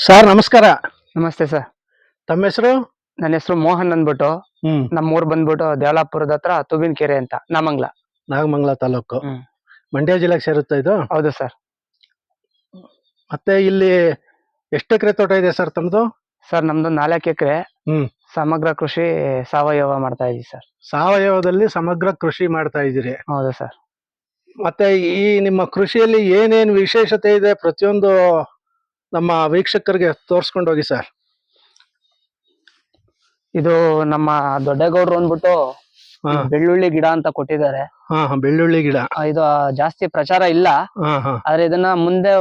Sir ನಮಸ್ಕಾರ. ನಮಸ್ತೆ sir ತಮ್ಮ ಹೆಸರು? ನನ್ನ ಹೆಸರು ಮೋಹನ್ ಅಂದ್ಬಿಟ್ಟು ಹ್ಮ್. ನಮ್ಮ ಊರ್ ಬಂದ್ಬಿಟ್ಟು ದೇವಲಾಪುರದ ಹತ್ರ ತುಬಿನಕೆರೆ ಅಂತ ನಾಮಂಗ್ಲ. ನಾಗಮಂಗ್ಲ ತಾಲೂಕು. ಹ್ಮ್. ಮಂಡ್ಯ ಜಿಲ್ಲೆಗೆ ಸೇರುತ್ತೆ ಇದು? ಹೌದು ಸರ್ ಮತ್ತೆ ಇಲ್ಲಿ ಎಷ್ಟು ಎಕರೆ ತೋಟ ಇದೆ ಸರ್ ತಮ್ದು? ಸರ್ ನಮ್ದು ನಾಲ್ಕು ಎಕರೆ. ಹ್ಮ್. ಸಮಗ್ರ ಕೃಷಿ ಸಾವಯವ ಮಾಡ್ತಾ ಇದೀವಿ ಸರ್ ಸಾವಯವದಲ್ಲಿ ಸಮಗ್ರ ಕೃಷಿ ಮಾಡ್ತಾ ಇದ್ದೀರಿ. ಹೌದು ಸರ್ ಮತ್ತೆ ಈ ನಿಮ್ಮ ಕೃಷಿಯಲ್ಲಿ ಏನೇನ್ ವಿಶೇಷತೆ ಇದೆ ಪ್ರತಿಯೊಂದು ನಮ್ಮ ವೀಕ್ಷಕರಿಗೆ ತೋರ್ಸ್ಕೊಂಡು ಹೋಗಿ ಸರ್. ಇದು ನಮ್ಮ ದೊಡ್ಡಗೌಡ್ರು ಅಂದ್ಬಿಟ್ಟು ಬೆಳ್ಳುಳ್ಳಿ ಗಿಡ ಅಂತ ಕೊಟ್ಟಿದ್ದಾರೆ. ಬೆಳ್ಳುಳ್ಳಿ ಗಿಡ. ಇದು ಜಾಸ್ತಿ ಪ್ರಚಾರ ಇಲ್ಲ. ಆದ್ರೆ ಇದನ್ನ ಮುಂದೆ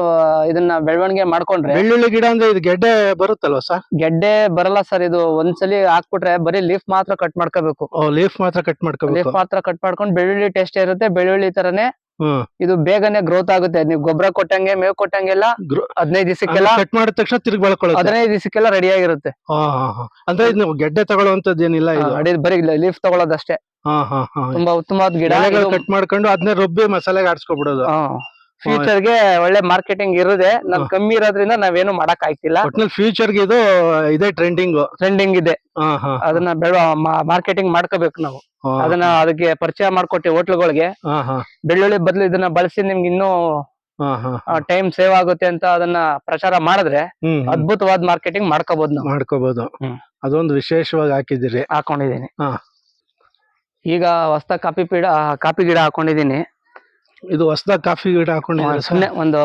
ಇದನ್ನ ಬೆಳವಣಿಗೆ ಮಾಡ್ಕೊಂಡ್ರೆ ಬೆಳ್ಳುಳ್ಳಿ ಗಿಡ ಅಂದ್ರೆ ಇದು ಗೆಡ್ಡೆ ಬರುತ್ತಲ್ವಾ ಸರ್? ಗೆಡ್ಡೆ ಬರಲ್ಲ ಸರ್ ಇದು ಒಂದ್ಸಲಿ ಹಾಕ್ಬಿಟ್ರೆ ಬರೀ ಲೀಫ್ ಮಾತ್ರ ಕಟ್ ಮಾಡ್ಕೋಬೇಕು. ಲೀಫ್ ಮಾತ್ರ ಕಟ್ ಲೀಫ್ ಮಾಡ್ಕೋಬೇಕು ಮಾತ್ರ ಕಟ್ ಮಾಡ್ಕೊಂಡು ಬೆಳ್ಳುಳ್ಳಿ ಟೇಸ್ಟ್ ಇರುತ್ತೆ. ಬೆಳ್ಳುಳ್ಳಿ ತರನೇ ಇದು ಬೇಗನೆ ಗ್ರೋತ್ ಆಗುತ್ತೆ. ನೀವು ಗೊಬ್ಬರ ಕೊಟ್ಟಂಗೆ ಮೇವು ಕೊಟ್ಟಂಗೆಲ್ಲ ಹದಿನೈದು ದಿವಸಕ್ಕೆಲ್ಲ ಕಟ್ ಮಾಡಿದ ತಕ್ಷಣ ತಿರುಗಿ ಬೆಳ್ಕೊಳ್ಳೋದು ಹದಿನೈದು ದಿವಸಕ್ಕೆಲ್ಲ ರೆಡಿ ಆಗಿರುತ್ತೆ. ಅಂದ್ರೆ ಇದು ನೀವು ಗೆಡ್ಡೆ ತಗೊಳ್ಳುವಂತದ್ದು ಏನಿಲ್ಲ ಅಡಿ ಬರೀ ಲೀಫ್ ತಗೊಳ್ಳೋದಷ್ಟೇ. ಹಾ ಹಾ ಹಾ. ತುಂಬಾ ಉತ್ತಮವಾದ ಗಿಡ ಕಟ್ ಮಾಡ್ಕೊಂಡು ಅದನ್ನೇ ರುಬ್ಬಿ ಮಸಾಲೆಗೆ ಆಡ್ಸ್ಕೊಬಿಡೋದು. ಫ್ಯೂಚರ್ಗೆ ಒಳ್ಳೆ ಮಾರ್ಕೆಟಿಂಗ್ ಇರುತ್ತೆ. ನಮ್ ಕಮ್ಮಿ ಇರೋದ್ರಿಂದ ನಾವೇನು ಮಾಡಕ್ ಆಗ್ತಿಲ್ಲ. ಒಟ್ನಲ್ಲಿ ಫ್ಯೂಚರ್ಗೆ ಇದು ಇದೆ ಟ್ರೆಂಡಿಂಗ್ ಟ್ರೆಂಡಿಂಗ್ ಇದೆ. ಅದನ್ನ ಬೆಳ ಮಾರ್ಕೆಟಿಂಗ್ ಮಾಡ್ಕೋಬೇಕು ನಾವು. ಅದನ್ನ ಅದಕ್ಕೆ ಪರಿಚಯ ಮಾಡ್ಕೊಟ್ಟಿ ಹೋಟ್ಲುಗಳಿಗೆ. ಬೆಳ್ಳುಳ್ಳಿ ಬದಲು ಇದನ್ನ ಬಳಸಿ ನಿಮ್ಗೆ ಇನ್ನೂ ಟೈಮ್ ಸೇವ್ ಆಗುತ್ತೆ ಅಂತ ಅದನ್ನ ಪ್ರಚಾರ ಮಾಡಿದ್ರೆ. ಅದ್ಭುತವಾದ ಮಾರ್ಕೆಟಿಂಗ್ ಮಾಡ್ಕೋಬಹುದು ನಾವು. ಮಾಡ್ಕೋಬಹುದು ಅದೊಂದು ವಿಶೇಷವಾಗಿ ಹಾಕಿದ್ದೀರಿ. ಹಾಕೊಂಡಿದೀನಿ ಹಾ. ಈಗ ಹೊಸ ಕಾಪಿ ಪೀಡ ಕಾಫಿ ಗಿಡ ಹಾಕೊಂಡಿದೀನಿ ಇದು ಹೊಸದಾಗ ಕಾಫಿ ಗಿಡ ಹಾಕೊಂಡಿದ್ದಾರೆ ಸುಮ್ನೆ ಒಂದು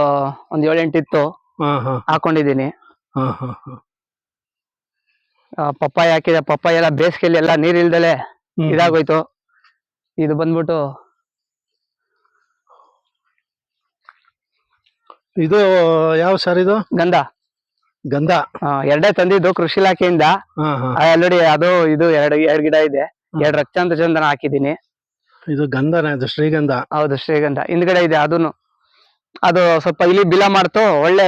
ಒಂದ್ ಏಳೆಂಟು ಇತ್ತು. ಹಾ ಹಾ. ಹಾಕೊಂಡಿದೀನಿ ಹಾ ಹಾ ಹಾ. ಆ, ಪಪ್ಪಾಯ ಹಾಕಿದೆ. ಪಪ್ಪಾಯ ಎಲ್ಲ ಬೇಸಿಗೆಯಲ್ಲಿ ಎಲ್ಲ ನೀರ್ ಇಲ್ದಲೆ ಹ್ಮ್. ಇದಾಗೋಯ್ತು. ಇದು ಬಂದ್ಬಿಟ್ಟು ಇದು ಯಾವ ಸರ್ ಇದು? ಗಂಧ. ಗಂಧ. ಆ, ಎರಡೇ ತಂದಿದ್ದು ಕೃಷಿ ಇಲಾಖೆಯಿಂದ. ಹಾ ಹಾ. ಆಲ್ರೆಡಿ ಅದು ಇದು ಎರಡು ಎರಡು ಗಿಡ ಇದೆ. ಎರಡ್ ರಕ್ತಾಂತ ಚಂದನ ಹಾಕಿದೀನಿ ಇದು ಗಂಧನ ಇದು ಶ್ರೀಗಂಧ. ಹೌದು ಶ್ರೀಗಂಧ. ಹಿಂದ್ಗಡೆ ಇದೆ ಅದನ್ನು ಅದು ಸ್ವಲ್ಪ ಇಲ್ಲಿ ಬಿಲ ಮಾಡ್ತು ಒಳ್ಳೆ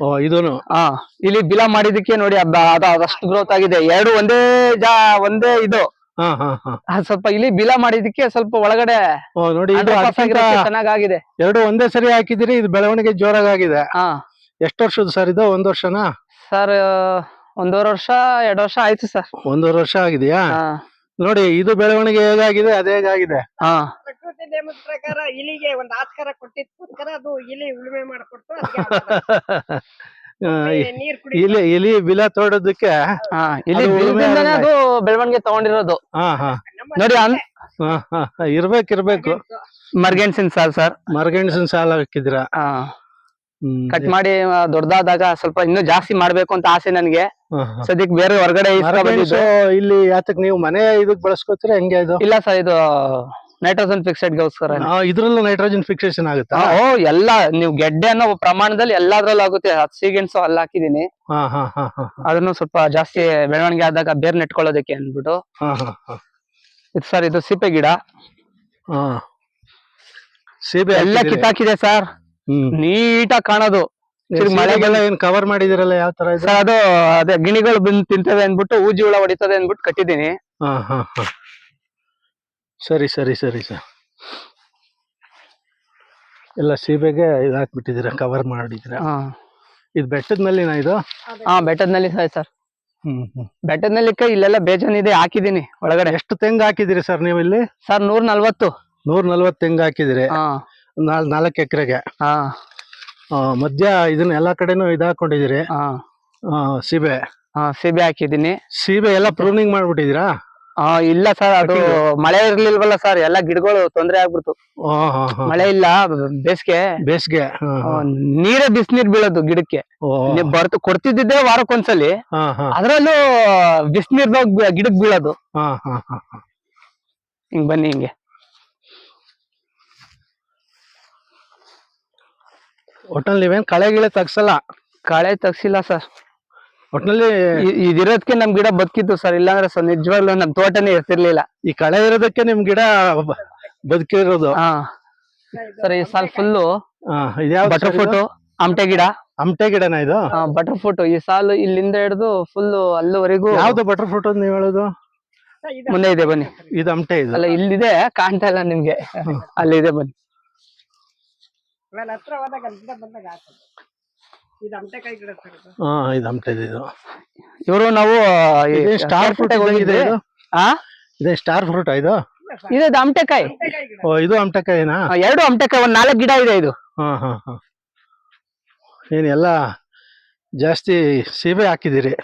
ಓ ಇದೂನು. ಹಾ ಇಲ್ಲಿ ಬಿಲ ಮಾಡಿದಕ್ಕೆ ನೋಡಿ ಅಬ್ಬ- ಅದು ಅದಷ್ಟು ಗ್ರೋತ್ ಆಗಿದೆ. ಎರಡು ಒಂದೇ ಜಾ ಒಂದೇ ಇದು. ಹಾ ಹಾ ಹಾ. ಅದ್ ಸ್ವಲ್ಪ ಇಲ್ಲಿ ಬಿಲ ಮಾಡಿದಕ್ಕೆ ಸ್ವಲ್ಪ ಒಳಗಡೆ ಓ ನೋಡಿ ಇದು 100% ಅದಕ್ಕಿಂತ ಚೆನ್ನಾಗಾಗಿದೆ. ಎರಡು ಒಂದೇ ಸರಿ ಹಾಕಿದಿರಿ ಇದು ಬೆಳವಣಿಗೆ ಜೋರಾಗಿದೆ ಹಾ. ಎಷ್ಟು ವರ್ಷದ ಸರ್ ಇದು? ಒಂದ್ ವರ್ಷನಾ? ಸರ್ ಒಂದೂವರೆ ವರ್ಷ ಎರಡು ವರ್ಷ ಆಯ್ತು ಸರ್. ಒಂದೂವರೆ ವರ್ಷ ಆಗಿದೆಯಾ? ನೋಡಿ ಇದು ಬೆಳವಣಿಗೆ ಹೇಗಾಗಿದೆ? ಅದೇ ಹೇಗಾಗಿದೆ? ಹಾ. ಪ್ರಕೃತಿ ನಿಯಮದ ಪ್ರಕಾರ ಇಲಿಗೆ ಒಂದು ಆಸ್ಕಾರ ಕೊಟ್ಟಿದ್ದಕ್ಕೋಸ್ಕರ ಅದು ಇಲಿ ಉಳುಮೆ ಮಾಡಿಕೊಡ್ತು ನೀರ್ ಕುಡಿ ಇಲಿ ಇಲಿ ಬಿಲ ತೋಡೋದಕ್ಕೆ ಹಾ ಇಲ್ಲಿ ಅದು ಉಳುಮೆ ಬಿಲ್ದಿಂದಾನೇ ಅದು ಬೆಳವಣಿಗೆ ತಗೊಂಡಿರೋದು. ಹಾ ಹಾ. ನೋಡಿ ಅನ್ ಹಾ ಹಾ ಹಾ, ಇರ್ಬೇಕು ಇರ್ಬೇಕು. ಮರ್ಗೆನ್ಸಿನ್ ಸಾಲ್ ಸರ್. ಮರಗೆಣಸಿನ ಸಾಲ ಹಾಕಿದಿರ ಹಾ. ಕಟ್ ಮಾಡಿ ದೊಡ್ಡದಾದಾಗ ಸ್ವಲ್ಪ ಇನ್ನೂ ಜಾಸ್ತಿ ಮಾಡ್ಬೇಕು ಅಂತ ಆಸೆ ನನ್ಗೆ. ಸದ್ಯಕ್ಕೆ ಬೇರೆ ಹೊರಗಡೆ ಇಲ್ಲಿ ಯಾತಕ್ ನೀವು ಮನೆ ಇದಕ್ ಬಳಸ್ಕೊತೀರ? ಹೆಂಗೆ ಇದು? ಇಲ್ಲ ಸರ್ ಇದು ನೈಟ್ರೋಜನ್ ಫಿಕ್ಸೆಡ್ ಗೋಸ್ಕರ. ಇದ್ರಲ್ಲೂ ನೈಟ್ರೋಜನ್ ಫಿಕ್ಸೇಷನ್ ಆಗುತ್ತಾ? ಓ ಎಲ್ಲಾ ನೀವು ಗೆಡ್ಡೆ ಅನ್ನೋ ಪ್ರಮಾಣದಲ್ಲಿ ಎಲ್ಲಾದ್ರಲ್ಲೂ ಆಗುತ್ತೆ. ಹಸಿಗೆಣಸು ಅಲ್ಲಿ ಹಾಕಿದೀನಿ ಅದನ್ನು ಸ್ವಲ್ಪ ಜಾಸ್ತಿ ಬೆಳವಣಿಗೆ ಆದಾಗ ಬೇರ್ ನೆಟ್ಕೊಳ್ಳೋದಕ್ಕೆ ಅಂದ್ಬಿಟ್ಟು. ಇದು ಸರ್ ಇದು ಸಿಪ್ಪೆ ಗಿಡ. ಸೀಬೆ ಎಲ್ಲ ಕಿತ್ತಾಕಿದೆ ಸರ್. ನೀಟಾಗಿ ಕಾಣೋದು. ಮಳೆಗೆಲ್ಲ ಏನ್ ಕವರ್ ಮಾಡಿದಿರಲ್ಲ ಯಾವ ತರ ಇದೆ? ಸರ್ ಅದು ಅದೇ ಗಿಣಿಗಳು ಬಂದು ತಿಂತವೆ ಅಂದ್ಬಿಟ್ಟು ಊಜಿ ಹುಳ ಹೊಡಿತದೆ ಅಂದ್ಬಿಟ್ಟು ಕಟ್ಟಿದೀನಿ ಹಾ ಹಾ ಹಾ. ಸರಿ ಸರಿ ಸರಿ ಸರ್. ಎಲ್ಲ ಸೀಬೆಗೆ ಇದು ಹಾಕ್ಬಿಟ್ಟಿದ್ದೀರ ಕವರ್ ಮಾಡಿದಿರ ಹಾ. ಇದು ಬೆಟ್ಟದ ಮೇಲಿನ ಇದು ಹಾ ಬೆಟ್ಟದ್ನಲ್ಲಿ ಸರ್ ಹ್ಮ್ ಹ್ಮ್. ಬೆಟ್ಟದ್ನಲ್ಲಿ ಇಲ್ಲೆಲ್ಲ ಬೇಜನ್ ಇದೆ ಹಾಕಿದೀನಿ ಒಳಗಡೆ. ಎಷ್ಟು ತೆಂಗ್ ಹಾಕಿದಿರಿ ಸರ್ ನೀವು ಇಲ್ಲಿ ಸರ್ ನೂರ್ ನಲ್ವತ್ತು ನೂರ್ ನಲ್ವತ್ತು ತೆಂಗು ಹಾಕಿದಿರಿ ಹಾ. ನಾಲ್ ನಾಲ್ಕು ಎಕರೆಗೆ. ಹಾ. ಮಧ್ಯ ಇದನ್ನ ಎಲ್ಲಾ ಕಡೆನೂ ಇದ್ ಹಾಕೊಂಡಿದಿರಿ ಹಾ. ಆ, ಸೀಬೆ. ಹಾ ಸೀಬೆ ಹಾಕಿದೀನಿ ಸೀಬೆ ಎಲ್ಲ ಪ್ರೂನಿಂಗ್ ಮಾಡ್ಬಿಟ್ಟಿದೀರಾ ಆ ಇಲ್ಲ ಸರ್ ಅದು ಮಳೆ ಇರ್ಲಿಲ್ವಲ್ಲ ಸರ್ ಎಲ್ಲ ಗಿಡಗಳು ತೊಂದ್ರೆ ಆಗ್ಬಿಡ್ತು. ಮಳೆ ಇಲ್ಲ ಬೇಸಿಗೆ. ಬೇಸಿಗೆ ನೀರೇ ಬಿಸಿನೀರ್ ಬೀಳೋದು ಗಿಡಕ್ಕೆ. ಬರ್ತು ಕೊಡ್ತಿದ್ದೆ ವಾರಕ್ಕೊಂದ್ಸಲಿ. ಅದ್ರಲ್ಲೂ ಬಿಸಿನೀರ್ದಾಗ ಗಿಡಕ್ ಬೀಳೋದು. ಹಿಂಗ್ ಬನ್ನಿ ಹಿಂಗೆ. ಒಟ್ನಲ್ಲಿ ನೀವೇನ್ ಕಳೆ ಗಿಳೆ ತಗ್ಸಲ್ಲ? ಕಳೆ ತಗ್ಸಿಲ್ಲ ಸರ್. ಒಟ್ನಲ್ಲಿ ಇದಿರೋದಕ್ಕೆ ನಮ್ ಗಿಡ ಬದುಕಿತ್ತು ಸರ್. ಇಲ್ಲಾಂದ್ರೆ ಸರ್ ನಿಜವಾಗ್ಲೂ ನಮ್ ತೋಟನೇ ಇರ್ತಿರ್ಲಿಲ್ಲ. ಈ ಕಳೆ ಇರೋದಕ್ಕೆ ನಿಮ್ ಗಿಡ ಬ- ಬದುಕಿರೋದು. ಹಾ. ಸರ್ ಈ ಸಾಲ್ ಫುಲ್ಲು ಬಟರ್? ಫ್ರೂಟ್ ಆಮಟೆ ಗಿಡ. ಅಮಟೆ ಗಿಡನ ಇದು? ಬಟರ್ ಫ್ರೂಟ್ ಈ ಸಾಲು ಇಲ್ಲಿಂದ ಹಿಡಿದು ಫುಲ್ ಅಲ್ಲಿವರೆಗೂ ಯಾವ್ದು ಬಟರ್ ಫ್ರೂಟ್ ಅಂತ ನೀವ್ ಹೇಳೋದು? ಮುಂದೆ ಇದೆ ಬನ್ನಿ. ಇದು ಅಮಟೆ ಇದು. ಅಲ್ಲ ಇಲ್ಲಿದೆ ಕಾಣ್ತಾ ಇಲ್ಲ ನಿಮ್ಗೆ. ಅಲ್ಲಿದೆ ಬನ್ನಿ. ಆಮೇಲೆ ಹತ್ರ ಹೋದಾಗ ಬಂದಾಗ ಹಾಕೋದು ಇದು ಅಮಟೆಕಾಯಿ ಗಿಡ ಸರ್ ಇದು. ಹಾ ಇದು ಅಮಟೆದು ಇದು. ಇವರು ನಾವು ಈ ಸ್ಟಾರ್ ಫ್ರೂಟ್ ಹೋಗಿದ್ರೆ ಆ? ಇದೇ ಸ್ಟಾರ್ ಫ್ರೂಟ್ ಇದು? ಇದು ಅಮಟೆಕಾಯಿ ಗಿಡ. ಓ ಇದು ಅಮಟೆಕಾಯಿನಾ ಎರಡು ಅಮಟೆಕಾಯಿ ಒಂದ್ ನಾಲ್ಕು ಗಿಡ ಇದೆ ಇದು. ಹಾ ಹಾ ಹಾ. ಏನೆಲ್ಲ ಜಾಸ್ತಿ ಸೀಬೆ ಹಾಕಿದಿರಿ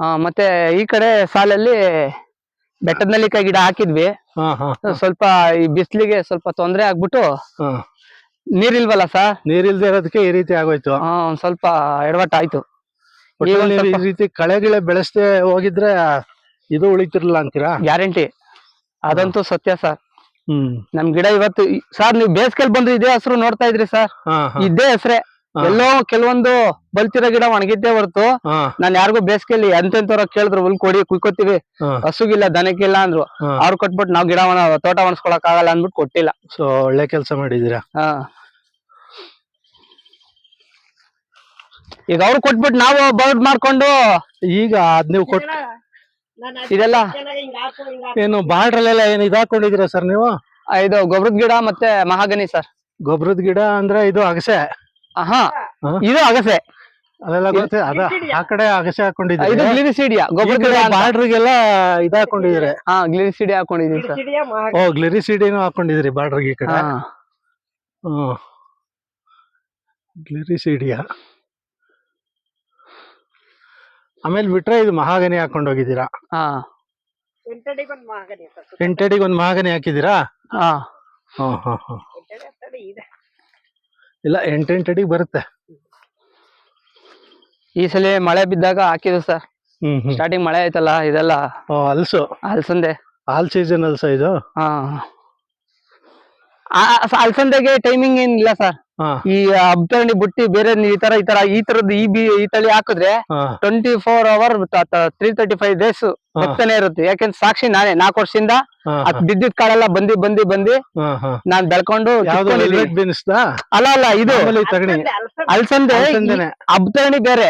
ಆ, ಮತ್ತೆ ಈ ಕಡೆ ಸಾಲಲ್ಲಿ ಬೆಟ್ಟದ ನೆಲ್ಲಿಕಾಯಿ ಗಿಡ ಹಾಕಿದ್ವಿ. ಹಾ ಹಾ. ಸ್ವಲ್ಪ ಈ ಬಿಸ್ಲಿಗೆ ಸ್ವಲ್ಪ ತೊಂದ್ರೆ ಆಗ್ಬಿಟ್ಟು ಹಾ. ನೀರಿಲ್ವಲ್ಲ ಸರ್ ನೀರಿಲ್ದೆ ಇರೋದಕ್ಕೆ ಈ ರೀತಿ ಆಗೋಯ್ತು. ಒಂದ್ ಸ್ವಲ್ಪ ಎಡವಟ್ಟ ಆಯ್ತು. ನೀವು ಈ ರೀತಿ ಕಳೆ ಗಿಳೆ ಬೆಳೆಸದೆ ಹೋಗಿದ್ರೆ ಇದು ಉಳಿತಿರ್ಲಿಲ್ಲ ಅಂತೀರಾ? ಗ್ಯಾರಂಟಿ. ಅದಂತೂ ಸತ್ಯ ಸರ್. ಹ್ಮ್. ನಮ್ ಗಿಡ ಇವತ್ತು ಸರ್ ನೀವು ಬೇಸಿಗೆಲ್ ಬಂದು ಇದೇ ಹೆಸರು ನೋಡ್ತಾ ಇದ್ರಿ ಸರ್. ಹಾ ಹಾ. ಇದೇ ಹೆಸರೇ. ಎಲ್ಲೋ ಕೆಲವೊಂದು ಬಲ್ತಿರೋ ಗಿಡ ಒಣಗಿದ್ದೇ ಹೊರತು ನಾನ್ ಯಾರಿಗೂ ಬೇಸಿಗೆಲಿ ಎಂತೆಂತವ್ರ ಕೇಳಿದ್ರು ಹುಲ್ ಕೊಡಿ ಕುಯ್ಕೋತೀವಿ. ಹಸುಗಿಲ್ಲ ದನಕ್ಕಿಲ್ಲ ಅಂದ್ರು. ಅವ್ರು ಕೊಟ್ಬಿಟ್ಟು ನಾವ್ ಗಿಡ ಒಣ- ತೋಟ ಒಣಸ್ಕೊಳಕ್ ಆಗಲ್ಲ ಅಂದ್ಬಿಟ್ಟು ಕೊಟ್ಟಿಲ್ಲ. ಸೊ ಒಳ್ಳೆ ಕೆಲಸ ಮಾಡಿದೀರ ಹಾ. ಈಗ ಅವ್ರು ಕೊಟ್ಬಿಟ್ಟು ನಾವು ಬರ್ಡ್ ಮಾಡ್ಕೊಂಡು ಈಗ ಅದ್ ನೀವು ಕೊಟ್ ಇದೆಲ್ಲ? ಏನು ಬಾರ್ಡ್ರಲ್ಲೆಲ್ಲ ಏನು ಇದಾಕೊಂಡಿದೀರಾ ಸರ್ ನೀವು? ಇದು ಗೊಬ್ಬರದ ಗಿಡ ಮತ್ತೆ ಮಹಾಗನಿ ಸರ್. ಗೊಬ್ಬರದ ಗಿಡ ಅಂದ್ರೆ ಇದು ಅಗಸೆ. ಹಾ. ಇದು ಅಗಸೆ. ಅದೆಲ್ಲ ಗೊತ್ತೇ ಅದ ಆ ಕಡೆ ಅಗಸೆ ಇದು ಹಾಕೊಂಡಿದ್ದೀರಿ ಗ್ಲಿರಿಸಿಡಿಯಾ ಗೊಬ್ಬರ. ಬಾರ್ಡ್ರಿಗೆಲ್ಲ ಇದಾಕೊಂಡಿದ್ದೀರಿ ಹಾ ಗ್ಲಿರಿಸಿಡಿ ಹಾಕೊಂಡಿದೀನಿ ಸರ್. ಓ ಗ್ಲಿರಿಸಿಡಿನೂ ಹಾಕೊಂಡಿದ್ದೀರಿ ಬಾರ್ಡ್ರಿಗೆ ಈ ಕಡೆ? ಹಾ. ಹ್ಮ್ ಗ್ಲಿರಿಸಿಡಿಯಾ ಆಮೇಲೆ ಬಿಟ್ರೆ ಇದು ಮಹಾಗನಿ ಹಾಕೊಂಡು ಹೋಗಿದ್ದೀರಾ ಎಂಟಡಿಗೊಂದು ಒಂದು ಮಹಾಗನಿ ಹಾಕಿದ್ದೀರಾ? ಹಾ. ಹಾ ಹಾ. ಹಾ ಎಂಟೆಂಟು ಅಡಿಗೆ ಇಲ್ಲ ಬರುತ್ತೆ. ಈ ಸಲ ಮಳೆ ಬಿದ್ದಾಗ ಹಾಕಿದ್ರು ಸರ್. ಹ್ಮ್ ಹ್ಮ್. ಸ್ಟಾರ್ಟಿಂಗ್ ಮಳೆ ಆಯ್ತಲ್ಲ ಇದೆಲ್ಲ. ಓ ಹಲ್ಸು. ಅಲ್ಸಂದೆ ಆಲ್ ಸೀಸನ್ ಅಲ್ಸ ಇದು? ಹಾ. ಆ- ಆ- ಅಲ್ಸಂದೆಗೆ ಟೈಮಿಂಗ್ ಏನಿಲ್ಲ ಸರ್. ಈ ಅಬ್ತರಣಿ ಬುಟ್ಟಿ ಬೇರೆ ಈ ತರ ಈ ತರ ಈ ತರದ್ ಈ ಬಿ ಈ ತಳಿ ಹಾಕಿದ್ರೆ twenty four hour three thirty five days ಬರ್ತಾನೆ ಇರುತ್ತೆ. ಯಾಕೆಂದ್ರೆ ಸಾಕ್ಷಿ ನಾನೇ ನಾಲ್ಕು ವರ್ಷದಿಂದ ಬಿದ್ದಿದ್ ಕಾಳೆಲ್ಲ ಬಂದಿ ಬಂದಿ ಬಂದಿ ನಾನ್ ಬೆಳ್ಕೊಂಡು. ಅಲ್ಲ ಅಲ್ಲ ಇದು ಅಲ್ಸಂದೆ, ಅಬ್ತರಣಿ ಬೇರೆ.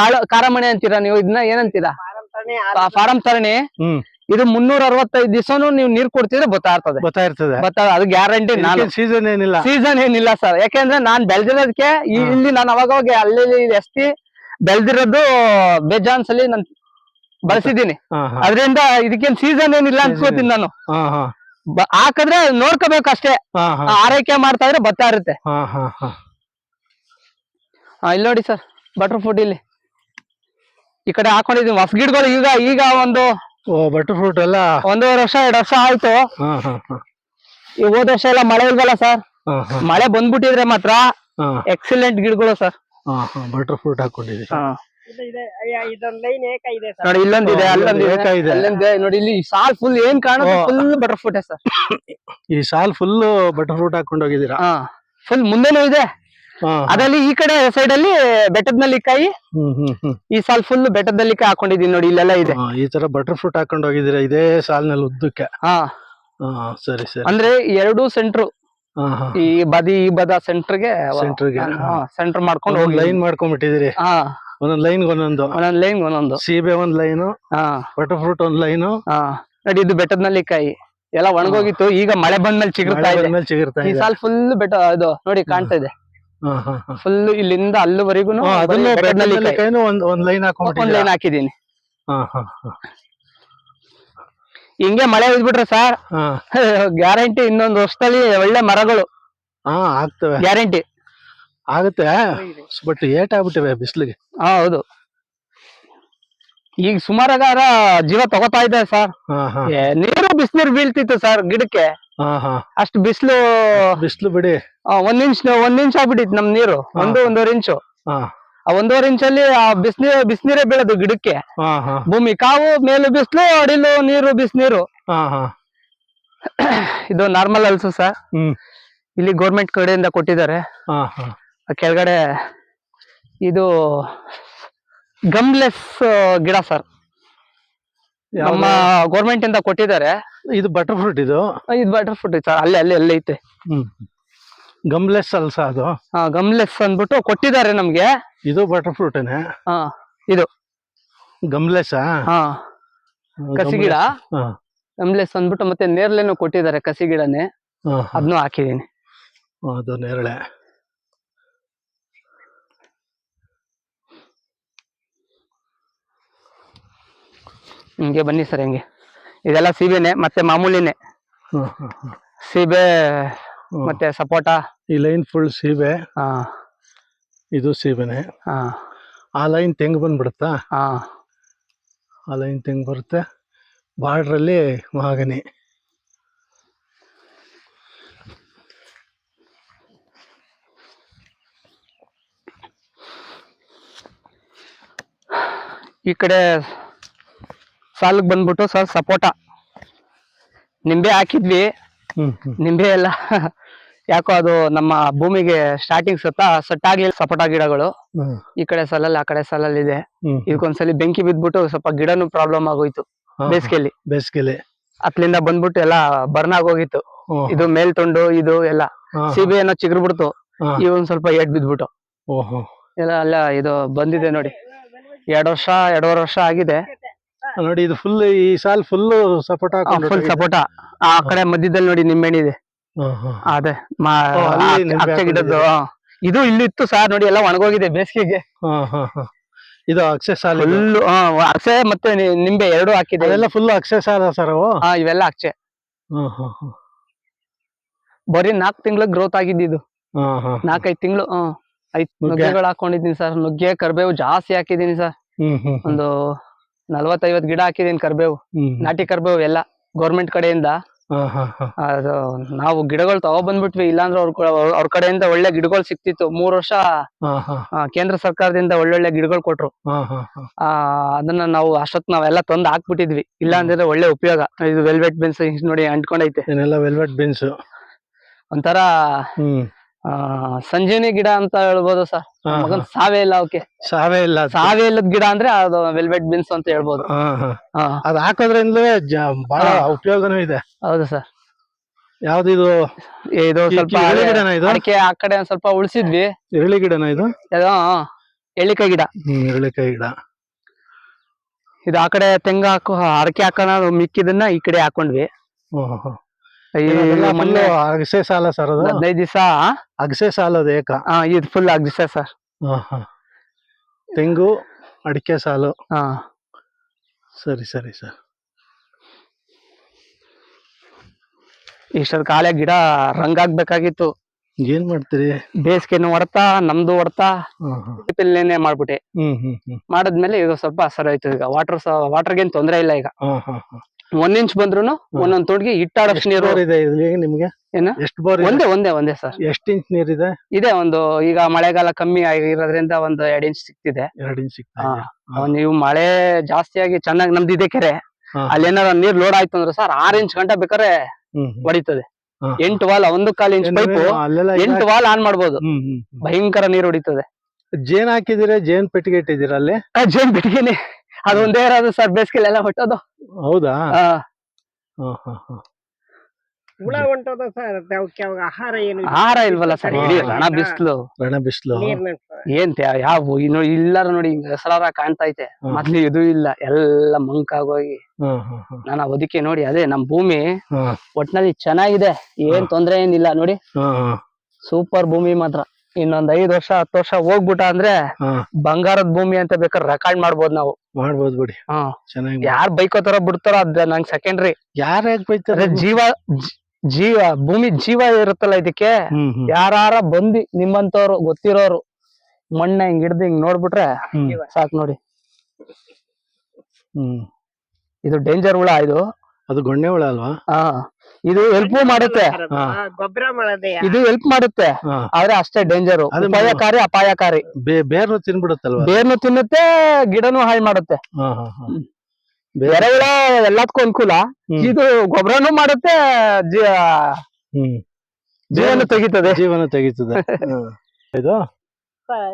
ಕಾಳ ಕಾರಮಣೆ ಅಂತೀರಾ ನೀವು? ಇದನ್ನ ಏನಂತೀರಾ? ಫಾರಂ ತರಣಿ, ಇದು ಮುನ್ನೂರ ಅರವತ್ತೈದು ದಿವಸನು ನೀವು ನೀರ್ ಕೊಡ್ತಿದ್ರೆ ಗೊತ್ತಾ ಇರ್ತದೆ. ಗೊತ್ತಾ ಇರ್ತದೆ. ಅದು ಗ್ಯಾರಂಟಿ ನಾನು. ಸೀಸನ್ ಏನಿಲ್ಲ. ಸೀಸನ್ ಏನಿಲ್ಲ ಸರ್ ಯಾಕೆಂದ್ರೆ ನಾನ್ ಬೆಳೆದಿರೋದಕ್ಕೆ. ಇಲ್ಲಿ ನಾನು ಅವಾಗ ಹೋಗಿ ಅಲ್ಲಿ ಇಲ್ಲಿ ಬೆಳೆದಿರೋದು ಬೆಳ್ದಿರೋದು ಬೇಜಾನ್ ಸಲಿ ನಾನು ಬಳಸಿದ್ದೀನಿ ಅದರಿಂದ ಇದಕ್ಕೇನ್ ಸೀಸನ್ ಏನಿಲ್ಲ ಅನ್ಸ್ಕೋತೀನಿ ನಾನು. ಹಾಕಿದ್ರೆ ನೋಡ್ಕೋಬೇಕು ಅಷ್ಟೇ ಆರೈಕೆ ಮಾಡ್ತಾ ಇದ್ರೆ ಬರ್ತಾ ಇರುತ್ತೆ. ಇಲ್ಲಿ ನೋಡಿ ಸರ್ ಬಟರ್ ಫುಡ್ ಇಲ್ಲಿ. ಈ ಕಡೆ ಹಾಕೊಂಡಿದ್ದೀನಿ. ಹೊಸ ಗಿಡಗಳು ಈಗ ಈಗ ಒಂದು ಓ ಬಟರ್ ಫ್ರೂಟ್ ಎಲ್ಲ? ಒಂದೂವರೆ ವರ್ಷ ಎರಡು ವರ್ಷ ಆಯ್ತು. ಈ ಹೋದ ವರ್ಷ ಎಲ್ಲ ಮಳೆ ಇಲ್ವಲ್ಲ ಸರ್ ಮಳೆ ಬಂದ್ಬಿಟ್ಟಿದ್ರೆ ಮಾತ್ರ ಎಕ್ಸಲೆಂಟ್ ಗಿಡಗಳು ಸರ್ ಬಟರ್ ಫ್ರೂಟ್ ಹಾಕೊಂಡಿದ್ದೀವಿ. ಇದೆ ಅಯ್ಯ, ಲೈನ್ ಏಕ ಇದೆ ಸರ್ ನೋಡಿ ಇಲ್ಲೊಂದಿದೆ ಅಲ್ಲೊಂದಿದೆ ಏಕ ಇದೆ. ಅಲ್ಲೊಂದಿದೆ ನೋಡಿ ಇಲ್ಲಿ ಸಾಲ್ ಫುಲ್ ಏನ್ ಕಾಣೋದು? ಫುಲ್ ಬಟರ್ ಫ್ರೂಟ್ ಸರ್ ಈ ಸಾಲ್ ಫುಲ್ ಬಟರ್ ಫ್ರೂಟ್ ಹಾಕೊಂಡು ಹೋಗಿದ್ದೀರಾ? ಫುಲ್ ಮುಂದೆನೂ ಇದೆ. ಅದ್ರಲ್ಲಿ ಈ ಕಡೆ ಸೈಡ್ ಅಲ್ಲಿ ಬೆಟ್ಟದ ನೆಲ್ಲಿಕಾಯಿ ಹ್ಮ್ ಹ್ಮ್ ಹ್ಮ್. ಈ ಸಾಲ್ ಫುಲ್ ಬೆಟ್ಟದ ನೆಲ್ಲಿಕಾಯಿ ಹಾಕೊಂಡಿದೀನಿ ನೋಡಿ ಇಲ್ಲೆಲ್ಲ ಇದೆ. ಈ ತರ ಬಟರ್ ಫ್ರೂಟ್ ಹಾಕೊಂಡು ಹೋಗಿದ್ದೀರಾ? ಇದೇ ಸಾಲಿನಲ್ಲಿ ಉದ್ದಕ್ಕೆ? ಹಾ. ಸರಿ ಸರಿ. ಅಂದ್ರೆ ಎರಡು ಸೆಂಟ್ರು ಈ ಬದಿ ಈ ಬದ ಸೆಂಟರ್ಗೆ ಸೆಂಟರ್ಗೆ. ಸೆಂಟರ್ ಮಾಡ್ಕೊಂಡು ಲೈನ್ ಮಾಡ್ಕೊಂಡ್ಬಿಟ್ಟಿದ್ದೀರಿ? ಹಾ. ಒಂದೊಂದ್ ಲೈನ್ ಒಂದೊಂದು. ಒಂದೊಂದ್ ಲೈನ್ ಒಂದೊಂದು. ಸೀಬೆ ಒಂದ್ ಲೈನು ಬಟರ್ ಫ್ರೂಟ್ ಒಂದ್ ಲೈನು ನೋಡಿ ಇದು ಬೆಟ್ಟದ ನೆಲ್ಲಿಕಾಯಿ ಎಲ್ಲ ಒಣಗೋಗಿತ್ತು ಈಗ ಮಳೆ ಬಂದ್ಮೇಲೆ ಚಿಗುರ್ತಾ ಇದೆ. ಈ ಸಾಲ್ ಫುಲ್ ಬೆಟ್ಟ ಇದು ನೋಡಿ ಕಾಣ್ತಾ ಇದೆ. ಫುಲ್ ಇಲ್ಲಿಂದ ಅಲ್ಲಿವರೆಗೂ ಒಂದ್ ಒಂದ್ ಲೈನ್ ಒಂದ್ ಲೈನ್ ಹಾಕಿದೀನಿ ಹಿಂಗೆ ಮಳೆ ಬಿದ್ಬಿಟ್ರೆ ಸರ್? ಗ್ಯಾರಂಟಿ ಇನ್ನೊಂದು ವರ್ಷದಲ್ಲಿ ಒಳ್ಳೆ ಮರಗಳು. ಆಗ್ತವೆ. ಗ್ಯಾರಂಟಿ. ಆಗುತ್ತೆ. ಬಟ್ ಏಟ್ ಆಗ್ಬಿಟ್ಟಿವೆ ಬಿಸಿಲಿಗೆ. ಹೌದು. ಈಗ ಸುಮಾರಾಗ ಜೀವ ತಗೋತಾ ಇದೆ ಸರ್. ನೀರು ಬಿಸಿನೀರು ಬೀಳ್ತಿತ್ತು ಸರ್ ಗಿಡಕ್ಕೆ. ಅಷ್ಟು ಬಿಸಿಲು ಬಿಸಿಲು ಬಿಡಿ. ಒಂದ್ ಇಂಚ್ ಒಂದ್ ಇಂಚ್ ಆಗ್ಬಿಟ್ಟಿತ್ತು ನಮ್ ನೀರು. ಒಂದು ಒಂದೂವರೆ ಇಂಚು ಆ ಒಂದೂವರೆ ಇಂಚಲ್ಲಿ ಆ ಬಿಸಿನೀರ್ ಬಿಸಿನೀರೇ ಬೀಳೋದು ಗಿಡಕ್ಕೆ. ಭೂಮಿ ಕಾವು ಮೇಲು ಬಿಸಿಲು ಅಡಿಲು ನೀರು ಬಿಸಿನೀರು. ಹಾ ಹಾ. ಇದು ನಾರ್ಮಲ್ ಅಲ್ಸು ಸರ್ ಹ್ಮ್. ಇಲ್ಲಿ ಗೌರ್ಮೆಂಟ್ ಕಡೆಯಿಂದ ಕೊಟ್ಟಿದ್ದಾರೆ. ಹಾ ಹಾ. ಆ ಕೆಳಗಡೆ ಇದು ಗಮ್ಲೆಸ್ ಗಿಡ ಸರ್. ನಮ್ಮ ಗೌರ್ಮೆಂಟ್ ಇಂದ ಕೊಟ್ಟಿದ್ದಾರೆ. ಇದು ಬಟರ್ ಫ್ರೂಟ್ ಇದು? ಇದು ಬಟರ್ ಫ್ರೂಟ್ ಸರ್ ಅಲ್ಲೇ ಅಲ್ಲೇ ಅಲ್ಲೇ ಐತೆ. ಗಮ್ಲೆಸ್ ಅಲ್ಸ ಅದು? ಗಮ್ಲೆಸ್ ಅಂದ್ಬಿಟ್ಟು ಕೊಟ್ಟಿದ್ದಾರೆ ನಮ್ಗೆ. ಇದು ಬಟರ್ ಫ್ರೂಟ್ ಹಾ ಇದು. ಗಮ್ಲೆಸ್? ಹಾ ಕಸಿ ಗಿಡ ಹಾ. ಗಮ್ಲೆಸ್ ಅಂದ್ಬಿಟ್ಟು ಮತ್ತೆ ನೇರಳೆನು ಕೊಟ್ಟಿದ್ದಾರೆ ಕಸಿ ಗಿಡನೇ. ಅದನ್ನು ಹಾಕಿದೀನಿ. ಅದು ನೇರಳೆ. ಹಿಂಗೆ ಬನ್ನಿ ಸರ್ ಹಿಂಗೆ. ಇದೆಲ್ಲ ಸೀಬೆನೆ ಮತ್ತೆ ಮಾಮೂಲಿನೇ. ಸೀಬೆ. ಮತ್ತೆ ಸಪೋಟ. ಈ ಲೈನ್ ಫುಲ್ ಸೀಬೆ. ಹಾ. ಇದು ಸೀಬೆನೆ. ಹಾ. ಆ ಲೈನ್ ತೆಂಗು ಬಂದ್ಬಿಡುತ್ತಾ? ಹಾ. ಆ ಲೈನ್ ತೆಂಗು ಬರುತ್ತೆ. ಬಾರ್ಡ್ರಲ್ಲಿ ಮಹಾಗನಿ ಈ ಕಡೆ ಸಾಲಿಗೆ ಬಂದ್ಬಿಟ್ಟು ಸರ್ ಸಪೋಟ. ನಿಂಬೆ ಹಾಕಿದ್ವಿ. ನಿಂಬೆ ಎಲ್ಲ ಯಾಕೋ ಅದು ನಮ್ಮ ಭೂಮಿಗೆ ಸ್ಟಾರ್ಟಿಂಗ್ ಸತ್ತ ಸಟ್ಟಾಗ್ಲಿಲ್ಲ ಸಪೋಟ ಗಿಡಗಳು. ಈ ಕಡೆ ಸಾಲಲ್ಲಿ ಆ ಕಡೆ ಸಾಲಲ್ಲಿ ಇದೆ ಇದಕ್ಕೊಂದ್ಸಲಿ ಬೆಂಕಿ ಬಿದ್ಬಿಟ್ಟು ಸ್ವಲ್ಪ ಗಿಡನು ಪ್ರಾಬ್ಲಮ್ ಆಗೋಯ್ತು. ಬೇಸಿಗೆಲಿ. ಬೇಸಿಗೆಲಿ. ಅತ್ಲಿಂದ ಬಂದ್ಬಿಟ್ಟು ಎಲ್ಲ ಬರ್ನ್ ಆಗೋಗಿತ್ತು. ಇದು ಇದು ಮೇಲ್ತೊಂಡು ಇದು ಎಲ್ಲ. ಸಿಬಿ ಏನೋ ಚಿಗುರು ಬಿಡ್ತು ಒಂದ್ ಸ್ವಲ್ಪ ಎಡ್ ಬಿದ್ಬಿಟ್ಟು. ಎಲ್ಲ ಅಲ್ಲ ಇದು ಬಂದಿದೆ ನೋಡಿ. ಎರಡ್ ವರ್ಷ ಎರಡೂವರೆ ವರ್ಷ ಆಗಿದೆ. ನೋಡಿ ಇದು ಫುಲ್ ಈ ಸಾಲ್ ಫುಲ್ ಸಪೋರ್ಟ್ ಹಾಕೊಂಡು ಫುಲ್ ಸಪೋಟ ಆ ಕಡೆ ಮಧ್ಯದಲ್ಲಿ ನೋಡಿ ನಿಂಬೆಹಣ್ಣಿದೆ ಇದೆ. ಅದೇ ಗಿಡದ್ದು. ಇದು ಇಲ್ಲಿತ್ತು ಸಾರ್ ನೋಡಿ ಎಲ್ಲ ಒಣಗೋಗಿದೆ ಬೇಸಿಗೆಗೆ. ಇದು ಅಕ್ಷಯ ಸಾಲ. ಫುಲ್ ಅಕ್ಷೆ ಮತ್ತೆ ನಿಂಬೆ ಎರಡು ಹಾಕಿದೆ ಎಲ್ಲ ಫುಲ್ ಅಕ್ಷಯ ಸಾಲ ಸರ್ ಅವು ಹಾ ಇವೆಲ್ಲ ಅಕ್ಷೆ. ಬರೀ ನಾಲ್ಕು ತಿಂಗಳ ಗ್ರೋತ್ ಆಗಿದ್ದು ಇದು ನಾಲ್ಕೈದು ತಿಂಗಳು ಹ್ಮ್ ಐದ್ ನುಗ್ಗೆ. ನುಗ್ಗೆಗಳು ಹಾಕೊಂಡಿದ್ದೀನಿ ಸರ್ ನುಗ್ಗೆ ಕರ್ಬೇವು ಜಾಸ್ತಿ ಹಾಕಿದ್ದೀನಿ ಸರ್. ಒಂದು ನಲ್ವತ್ತೈವತ್ ಗಿಡ ಹಾಕಿದೀನಿ ಕರ್ಬೇವು. ನಾಟಿ ಕರ್ಬೇವು ಎಲ್ಲ ಗೌರ್ಮೆಂಟ್ ಕಡೆಯಿಂದ. ಅದು ನಾವು ಗಿಡಗಳು ತಗೊಬಂದ್ಬಿಟ್ವಿ ಇಲ್ಲಾಂದ್ರೆ ಅವ್ರ ಕಡೆ- ಅವ್ರ ಕಡೆಯಿಂದ ಒಳ್ಳೆ ಗಿಡಗಳು ಸಿಕ್ತಿತ್ತು. ಮೂರ್ ವರ್ಷ ಕೇಂದ್ರ ಸರ್ಕಾರದಿಂದ ಒಳ್ಳೊಳ್ಳೆ ಗಿಡಗಳು ಕೊಟ್ರು. ಅದನ್ನ ನಾವು ಅಷ್ಟೊತ್ ನಾವೆಲ್ಲ ತಂದು ಹಾಕ್ಬಿಟ್ಟಿದ್ವಿ. ಇಲ್ಲಾಂದ್ರೆ ಒಳ್ಳೆ ಉಪಯೋಗ. ಇದು ವೆಲ್ವೆಟ್ ಬೀನ್ಸ್ ನೋಡಿ ಅಂಟ್ಕೊಂಡೈತೆ. Velvet beans. ಒಂಥರ ಸಂಜೀವನಿ ಗಿಡ ಅಂತ ಹೇಳ್ಬೋದು ಸರ್. ಮಗನ್ ಸಾವೇ ಇಲ್ಲ ಅವಕ್ಕೆ ಸಾವೇ ಇಲ್ಲ. ಸಾವೇ ಇಲ್ಲದ ಗಿಡ ಅಂದ್ರೆ ಅದು ವೆಲ್ವೆಟ್ ಬೀನ್ಸ್ ಅಂತ ಹೇಳ್ಬೋದು. ಅದ್ ಹಾಕೋದ್ರಿಂದ ಬಹಳ. ಉಪಯೋಗನೂ ಇದೆ. ಹೌದು ಸರ್. ಯಾವ್ದಿದು ಇದು? ಸ್ವಲ್ಪ ಕಿ- ಎಳ್ಳಿ ಇದು? ಅಡಿಕೆ ಆ ಕಡೆ ಸ್ವಲ್ಪ ಉಳಿಸಿದ್ವಿ. ಇರಳಿ ಗಿಡನ ಇದು? ಎಳ್ಳಿಕಾಯಿ ಗಿಡ. ಹ್ಮ್ ಗಿಡ. ಇದು ಆ ಕಡೆ ತೆಂಗ ಹಾಕೋ ಅಡಕೆ ಹಾಕೋಣ ಮಿಕ್ಕಿದನ್ನ ಈ ಕಡೆ ಹಾಕೊಂಡ್ವಿ. ಮೊನ್ನೆ ಅಗಸೆ ಸಾಲ ಸರ್ ಅದು. ಹದಿನೈದು ದಿವಸ? ಅಗಸೆ ಸಾಲ ಅದು ಏಕ. ಇದು ಫುಲ್ ಆಗಿಸ ಸರ್. ಹಾ, ಹಾ. ತೆಂಗು ಅಡಿಕೆ ಸಾಲು. ಹಾ. ಸರಿ ಸರಿ ಸರ್. ಇಷ್ಟೊಂದು ಕಾಳೆ ಗಿಡ ರಂಗಾಗ್ಬೇಕಾಗಿತ್ತು. ಏನ್ ಮಾಡ್ತೀರಿ? ಬೇಸಿಗೆನು ಹೊಡ್ತಾ ನಮ್ದು ಹೊಡ್ತಾ. ಪಿಲ್ಲೇನೆ ಮಾಡ್ಬಿಟ್ಟೆ. ಹ್ಮ್ ಹ್ಮ್ ಹ್ಮ್. ಮಾಡಾದ್ಮೇಲೆ ಈಗ ಸ್ವಲ್ಪ ಸರಿ ಆಯ್ತು. ಈಗ ವಾಟರ್ ವಾಟರ್ಗೇನ್ ತೊಂದ್ರೆ ಇಲ್ಲ ಈಗ. ಹಾ, ಹಾ, ಹಾ. ಒಂದ್ ಇಂಚ್ ಬಂದ್ರು ಒಂದೊಂದ್ ತೊಡ್ಗೆ ಇಟ್ಟಾಡಷ್ಟು ನೀರು ಇದೆ ನಿಮ್ಗೆ? ಏನು? ಎಷ್ಟು ಬೋರ್ ಒಂದೇ ಒಂದೇ ಒಂದೇ ಸರ್. ಎಷ್ಟು ಇಂಚ್ ನೀರ್ ಇದೆ? ಇದೆ ಒಂದು ಈಗ ಮಳೆಗಾಲ ಕಮ್ಮಿ ಆಗಿರೋದ್ರಿಂದ ಒಂದು ಎರಡ್ ಇಂಚ್ ಸಿಕ್ತಿದೆ ಎರಡ್ ಇಂಚ್ ನೀವು ಮಳೆ ಜಾಸ್ತಿ ಆಗಿ ಚೆನ್ನಾಗಿ ನಮ್ದು ಇದೆ ಕೆರೆ. ಹಾ. ಅಲ್ಲಿ ಏನಾರ ನೀರ್ ಲೋಡ್ ಆಯ್ತು ಅಂದ್ರೆ ಸರ್ ಆರ್ ಇಂಚ್ ಗಂಟೆ ಬೇಕಾದ್ರೆ. ಹೊಡಿತದೆ. ಎಂಟು ವಾಲ್ ಒಂದು ಕಾಲು ಇಂಚ್ ಪೈಪ್ ಎಂಟು ವಾಲ್ ಆನ್ ಮಾಡ್ಬೋದು. ಭಯಂಕರ ನೀರ್ ಹೊಡಿತದೆ. ಜೇನ್ ಹಾಕಿದಿರ ಜೇನ್ ಪೆಟ್ಟಿಗೆ ಇಟ್ಟಿದ್ದೀರಾ ಅಲ್ಲಿ? ಜೇನ್ ಬಿಟ್ಟಿಗೆನೆ ಅದೊಂದೇ ಇರೋದು ಸರ್ ಬೇಸಿಗೆಲೆಲ್ಲ ಹೊಟ್ಟೋದು. ಹೌದಾ? ಆ. ಹುಳ ಹೊಂಟದ ಸರ್ ಅವಕ್ಕೆ ಅವಾಗ ಆಹಾರ ಏನು ಆಹಾರ ಇಲ್ವಲ್ಲ ಸರ್ ಹಾ. ರಣ ಬಿಸ್ಲು ರಣ ಬಿಸ್ಲು ಏನ್ ತ್ಯಾ- ಯಾವ ಇನ್ನು ಇಲ್ಲಾರ ನೋಡಿ ಹಿಂಗ್ ಹೆಸರಾರ ಕಾಣ್ತಾ ಐತೆ. ಮೊದ್ಲು ಇದು ಇಲ್ಲ ಎಲ್ಲ ಮಂಕಾಗೋಗಿ. ನಾನು ಅದಕ್ಕೆ ನೋಡಿ ಅದೇ ನಮ್ ಭೂಮಿ ಒಟ್ನಲ್ಲಿ ಚೆನ್ನಾಗಿದೆ ಏನ್ ತೊಂದ್ರೆ ಏನಿಲ್ಲ ನೋಡಿ. ಸೂಪರ್ ಭೂಮಿ ಮಾತ್ರ. ಇನ್ನೊಂದ್ ಐದ್ ವರ್ಷ ಹತ್ತು ವರ್ಷ ಹೋಗ್ಬಿಟ್ಟ ಅಂದ್ರೆ. ಬಂಗಾರದ ಭೂಮಿ ಅಂತ ಬೇಕಾದ್ರೆ ರೆಕಾರ್ಡ್ ಮಾಡ್ಬೋದು ನಾವು. ಮಾಡ್ಬೋದು ಬಿಡಿ. ಹಾ. ಚೆನ್ನಾಗಿ ಯಾರ್ ತರ ಬಿಡ್ತಾರೋ ಅದ್ ನಂಗೆ ಸೆಕೆಂಡ್ರಿ ಯಾರ ಬೈತಾರೆ? ಜೀವ ಜೀವ ಭೂಮಿ ಜೀವ ಇರುತ್ತಲ್ಲ ಇದಕ್ಕೆ? ಯಾರ ಬಂದಿ ನಿಮ್ಮಂತವ್ರು ಗೊತ್ತಿರೋರು ಮಣ್ಣ ಹಿಂಗ್ ಹಿಡ್ದು ಹಿಂಗ್ ನೋಡ್ಬಿಟ್ರೆ ಸಾಕ್ ನೋಡಿ. ಹ್ಮ್. ಇದು ಡೇಂಜರ್ ಹುಳ ಇದು. ಅದು ಗೊಣ್ಣೆ ಹುಳ ಅಲ್ವಾ? ಹಾ. ಇದು ಹೆಲ್ಪ್ ಮಾಡುತ್ತೆ. ಗೊಬ್ಬರ ಮಾಡದೆ ಇದು ಹೆಲ್ಪ್ ಮಾಡುತ್ತೆ. ಆದ್ರೆ ಅಷ್ಟೇ ಡೇಂಜರ್ ಅಪಾಯಕಾರಿ ಉಪಾಯಕಾರಿ ಅಪಾಯಕಾರಿ. ಬೇ ಬೇರ್ನು ತಿನ್ಬಿಡುತ್ತಲ್ವಾ? ಬೇರ್ನು ತಿನ್ನುತ್ತೆ ಗಿಡನು ಹಾಳು ಮಾಡುತ್ತೆ. ಬೇರೆ ಹಾ ಹಾ. ಎರೆಹುಳ ಎಲ್ಲದಕ್ಕೂ ಅನುಕೂಲ. ಇದು ಗೊಬ್ಬರನು ಮಾಡುತ್ತೆ ಜೀವನ ತೆಗಿತದೆ. ಜೀವನ ತೆಗಿತದೆ. ಇದು?